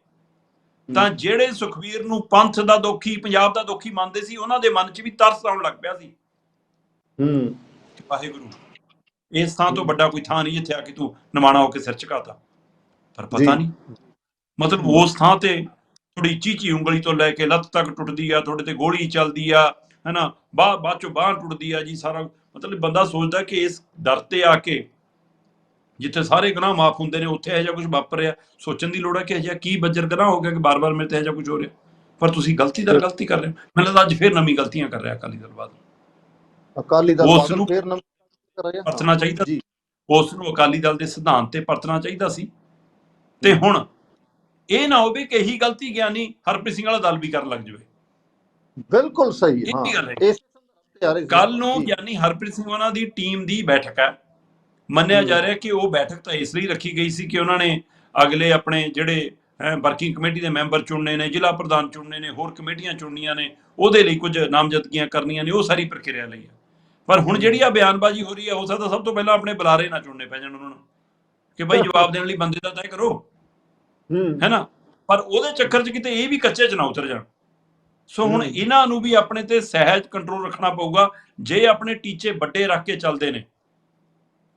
ਤਾਂ ਜਿਹੜੇ ਸੁਖਬੀਰ ਨੂੰ ਪੰਥ ਦਾ ਦੋਖੀ ਪੰਜਾਬ ਦਾ ਦੋਖੀ ਮੰਨਦੇ ਸੀ ਉਹਨਾਂ ਦੇ ਮਨ 'ਚ ਵੀ ਤਰਸ ਆਉਣ ਲੱਗ ਪਿਆ ਸੀ। ਹੂੰ। ਵਾਹਿਗੁਰੂ ਇਸ ਥਾਂ ਤੋਂ ਵੱਡਾ ਕੋਈ ਥਾਂ ਨਹੀਂ ਜਿੱਥੇ ਆ ਕੇ ਤੂੰ ਨਿਮਾਣਾ ਹੋ ਕੇ ਸਿਰ ਝੁਕਾਤਾ ਪਰ। ਪਤਾ ਨਹੀਂ ਮਤਲਬ ਉਸ ਥਾਂ ਤੇ ਥੋੜੀ ਚੀਚੀ ਉਂਗਲੀ ਤੋਂ ਲੈ ਕੇ ਲੱਤ ਤੱਕ ਟੁੱਟਦੀ ਆ ਤੁਹਾਡੇ ਤੇ ਗੋਲੀ ਚੱਲਦੀ ਆ ਹੈਨਾ ਬਾਹ ਬਾਅਦ ਚੋਂ ਬਾਹ ਟੁੱਟਦੀ ਆ ਜੀ ਸਾਰਾ ਮਤਲਬ ਬੰਦਾ ਸੋਚਦਾ ਕਿ ਇਸ ਦਰ ਤੇ ਆ ਕੇ ਜਿੱਥੇ ਸਾਰੇ ਗੁਨਾਹ ਮਾਫ ਹੁੰਦੇ ਨੇ ਉੱਥੇ ਇਹੋ ਜਿਹਾ ਕੁਝ ਵਾਪਰਿਆ ਸੋਚਣ ਦੀ ਲੋੜ ਹੈ ਕਿ ਇਹ ਜਿਹਾ ਕੀ ਬੱਜਰ ਗੁਨਾਹ ਹੋ ਗਿਆ ਕਿ ਬਾਰ-ਬਾਰ ਮੇਰੇ ਤੇ ਇਹੋ ਜਿਹਾ ਕੁਝ ਹੋ ਰਿਹਾ? ਪਰ ਤੁਸੀਂ ਗਲਤੀ ਦਰ ਗਲਤੀ ਕਰ ਰਹੇ ਹੋ। ਮੈਨੂੰ ਲੱਗਦਾ ਅੱਜ ਫੇਰ ਨਵੀਂ ਗਲਤੀਆਂ ਕਰ ਰਿਹਾ ਅਕਾਲੀ ਦਲ ਬਾਦਲ ਅਕਾਲੀ ਦਲ ਬਾਦਲ ਫੇਰ ਨੰਬਰ ਕਰ ਰਿਹਾ ਵਰਤਣਾ ਚਾਹੀਦਾ। ਜੀ। ਉਸ ਨੂੰ ਅਕਾਲੀ ਦਲ ਦੇ ਸਿਧਾਂਤ ਤੇ ਪਰਤਣਾ ਚਾਹੀਦਾ ਸੀ। ਤੇ ਹੁਣ ਇਹ ਨਾ ਹੋਵੇ ਕਿ ਇਹੀ ਗਲਤੀ ਗਿਆਨੀ ਹਰਪ੍ਰੀਤ ਸਿੰਘ ਵਾਲਾ ਦਲ ਵੀ ਕਰਨ ਲੱਗ ਜਾਵੇ। ਬਿਲਕੁਲ ਸਹੀ ਹਾਂ? ਇਸੇ ਸੰਦਰਭ ਤੇ ਆ ਰਹੀ ਸੀ। ਕੱਲ ਨੂੰ। ਗਿਆਨੀ ਹਰਪ੍ਰੀਤ ਸਿੰਘ ਉਹਨਾਂ ਦੀ ਟੀਮ ਦੀ ਬੈਠਕ ਹੈ। ਮੰਨਿਆ। ਜਾ ਰਿਹਾ ਕਿ ਉਹ ਬੈਠਕ ਤਾਂ ਇਸ ਲਈ ਰੱਖੀ ਗਈ ਸੀ ਕਿ ਉਹਨਾਂ ਨੇ ਅਗਲੇ ਆਪਣੇ ਜਿਹੜੇ ਵਰਕਿੰਗ ਕਮੇਟੀ ਦੇ ਮੈਂਬਰ ਚੁਣਨੇ ਨੇ ਜ਼ਿਲ੍ਹਾ ਪ੍ਰਧਾਨ ਚੁਣਨੇ ਨੇ ਹੋਰ ਕਮੇਟੀਆਂ ਚੁਣਨੀਆਂ ਨੇ ਉਹਦੇ ਲਈ ਕੁਝ ਨਾਮਜ਼ਦਗੀਆਂ ਕਰਨੀਆਂ ਨੇ ਉਹ ਸਾਰੀ ਪ੍ਰਕਿਰਿਆ ਲਈ ਹੈ ਪਰ ਹੁਣ ਜਿਹੜੀ ਆ ਬਿਆਨਬਾਜ਼ੀ ਹੋ ਰਹੀ ਹੈ ਹੋ ਸਕਦਾ ਸਭ ਤੋਂ ਪਹਿਲਾਂ ਆਪਣੇ ਬੁਲਾਰੇ ਨਾ ਚੁਣਨੇ ਪੈ ਜਾਣ ਉਹਨਾਂ ਨੂੰ ਕਿ ਭਾਈ ਜਵਾਬ ਦੇਣ ਲਈ ਬੰਦੇ ਦਾ ਤੈਅ ਕਰੋ। ਹੂੰ। ਨਾ? ਪਰ ਉਹਦੇ ਚੱਕਰ 'ਚ ਕਿਤੇ ਇਹ ਵੀ ਕੱਚੇ 'ਚ ਨਾ ਉਤਰ ਜਾਣ। ਸੋ ਹੁਣ। ਇਹਨਾਂ ਨੂੰ ਵੀ ਆਪਣੇ ਤੇ ਸਹਿਜ ਕੰਟਰੋਲ ਰੱਖਣਾ ਪਊਗਾ ਜੇ ਆਪਣੇ ਟੀਚੇ ਵੱਡੇ ਰੱਖ ਕੇ ਚੱਲਦੇ ਨੇ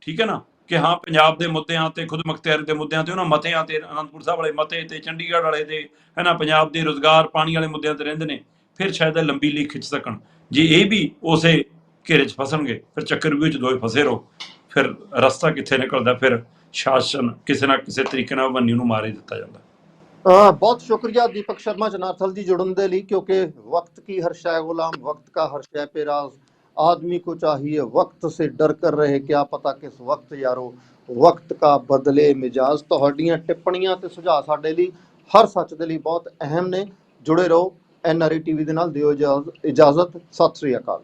ਠੀਕ ਹੈ ਨਾ? ਕਿ ਹਾਂ, ਪੰਜਾਬ ਦੇ ਮੁੱਦਿਆਂ ਤੇ, ਖੁਦ ਮੁਖਤਿਆਰ ਦੇ ਮੁੱਦਿਆਂ ਤੇ, ਉਹਨਾਂ ਮਤਿਆਂ ਤੇ, ਅਨੰਦਪੁਰ ਸਾਹਿਬ ਵਾਲੇ ਮਤੇ ਤੇ, ਚੰਡੀਗੜ੍ਹ ਵਾਲੇ ਤੇ ਹੈਨਾ ਪੰਜਾਬ ਦੇ ਰੋਜ਼ਗਾਰ, ਪਾਣੀ ਵਾਲੇ ਮੁੱਦਿਆਂ ਤੇ ਰਹਿੰਦੇ ਨੇ, ਫਿਰ ਸ਼ਾਇਦ ਲੰਬੀ ਲੀ ਖਿੱਚ ਸਕਣ। ਜੇ ਇਹ ਵੀ ਉਸੇ ਘੇਰੇ 'ਚ ਫਸਣਗੇ, ਫਿਰ ਚੱਕਰ ਵਿੱਚ ਦੋਏ ਫਸੇ ਰਹੋ। ਫਿਰ ਰਸਤਾ ਕਿੱਥੇ ਨਿਕਲਦਾ? ਫਿਰ ਸ਼ਾਸਨ ਕਿਸੇ ਨਾ ਕਿਸੇ ਤਰੀਕੇ ਨਾਲ ਬੰਨੀ ਨੂੰ ਮਾਰ ਦਿੱਤਾ ਜਾਂਦਾ। ਬਹੁਤ ਸ਼ੁਕਰੀਆ ਦੀਪਕ ਸ਼ਰਮਾ ਜਨਾਥਲ ਜੀ ਜੁੜਨ ਦੇ ਲਈ, ਕਿਉਂਕਿ ਵਕਤ ਕੀ ਹਰ ਗੁਲਾਮ, ਵਕਤ ਕਾ ਹਰ ਪੇ ਰਾਜ਼। आदमी को चाहिए वक्त से डर कर रहे क्या पता किस वक्त यारो ਵਕਤ ਕਾ ਬਦਲੇ ਮਿਜਾਜ਼ ਤੁਹਾਡੀਆਂ ਟਿੱਪਣੀਆਂ ਤੇ ਸੁਝਾਅ ਸਾਡੇ ਲਈ ਹਰ ਸੱਚ ਦੇ ਲਈ ਬਹੁਤ ਅਹਿਮ ਨੇ ਜੁੜੇ ਰਹੋ ਐਨਆਰਈ ਟੀਵੀ ਦੇ ਨਾਲ ਦਿਓ ਇਜਾਜ਼- ਇਜਾਜ਼ਤ ਸਤਿ ਸ੍ਰੀ ਅਕਾਲ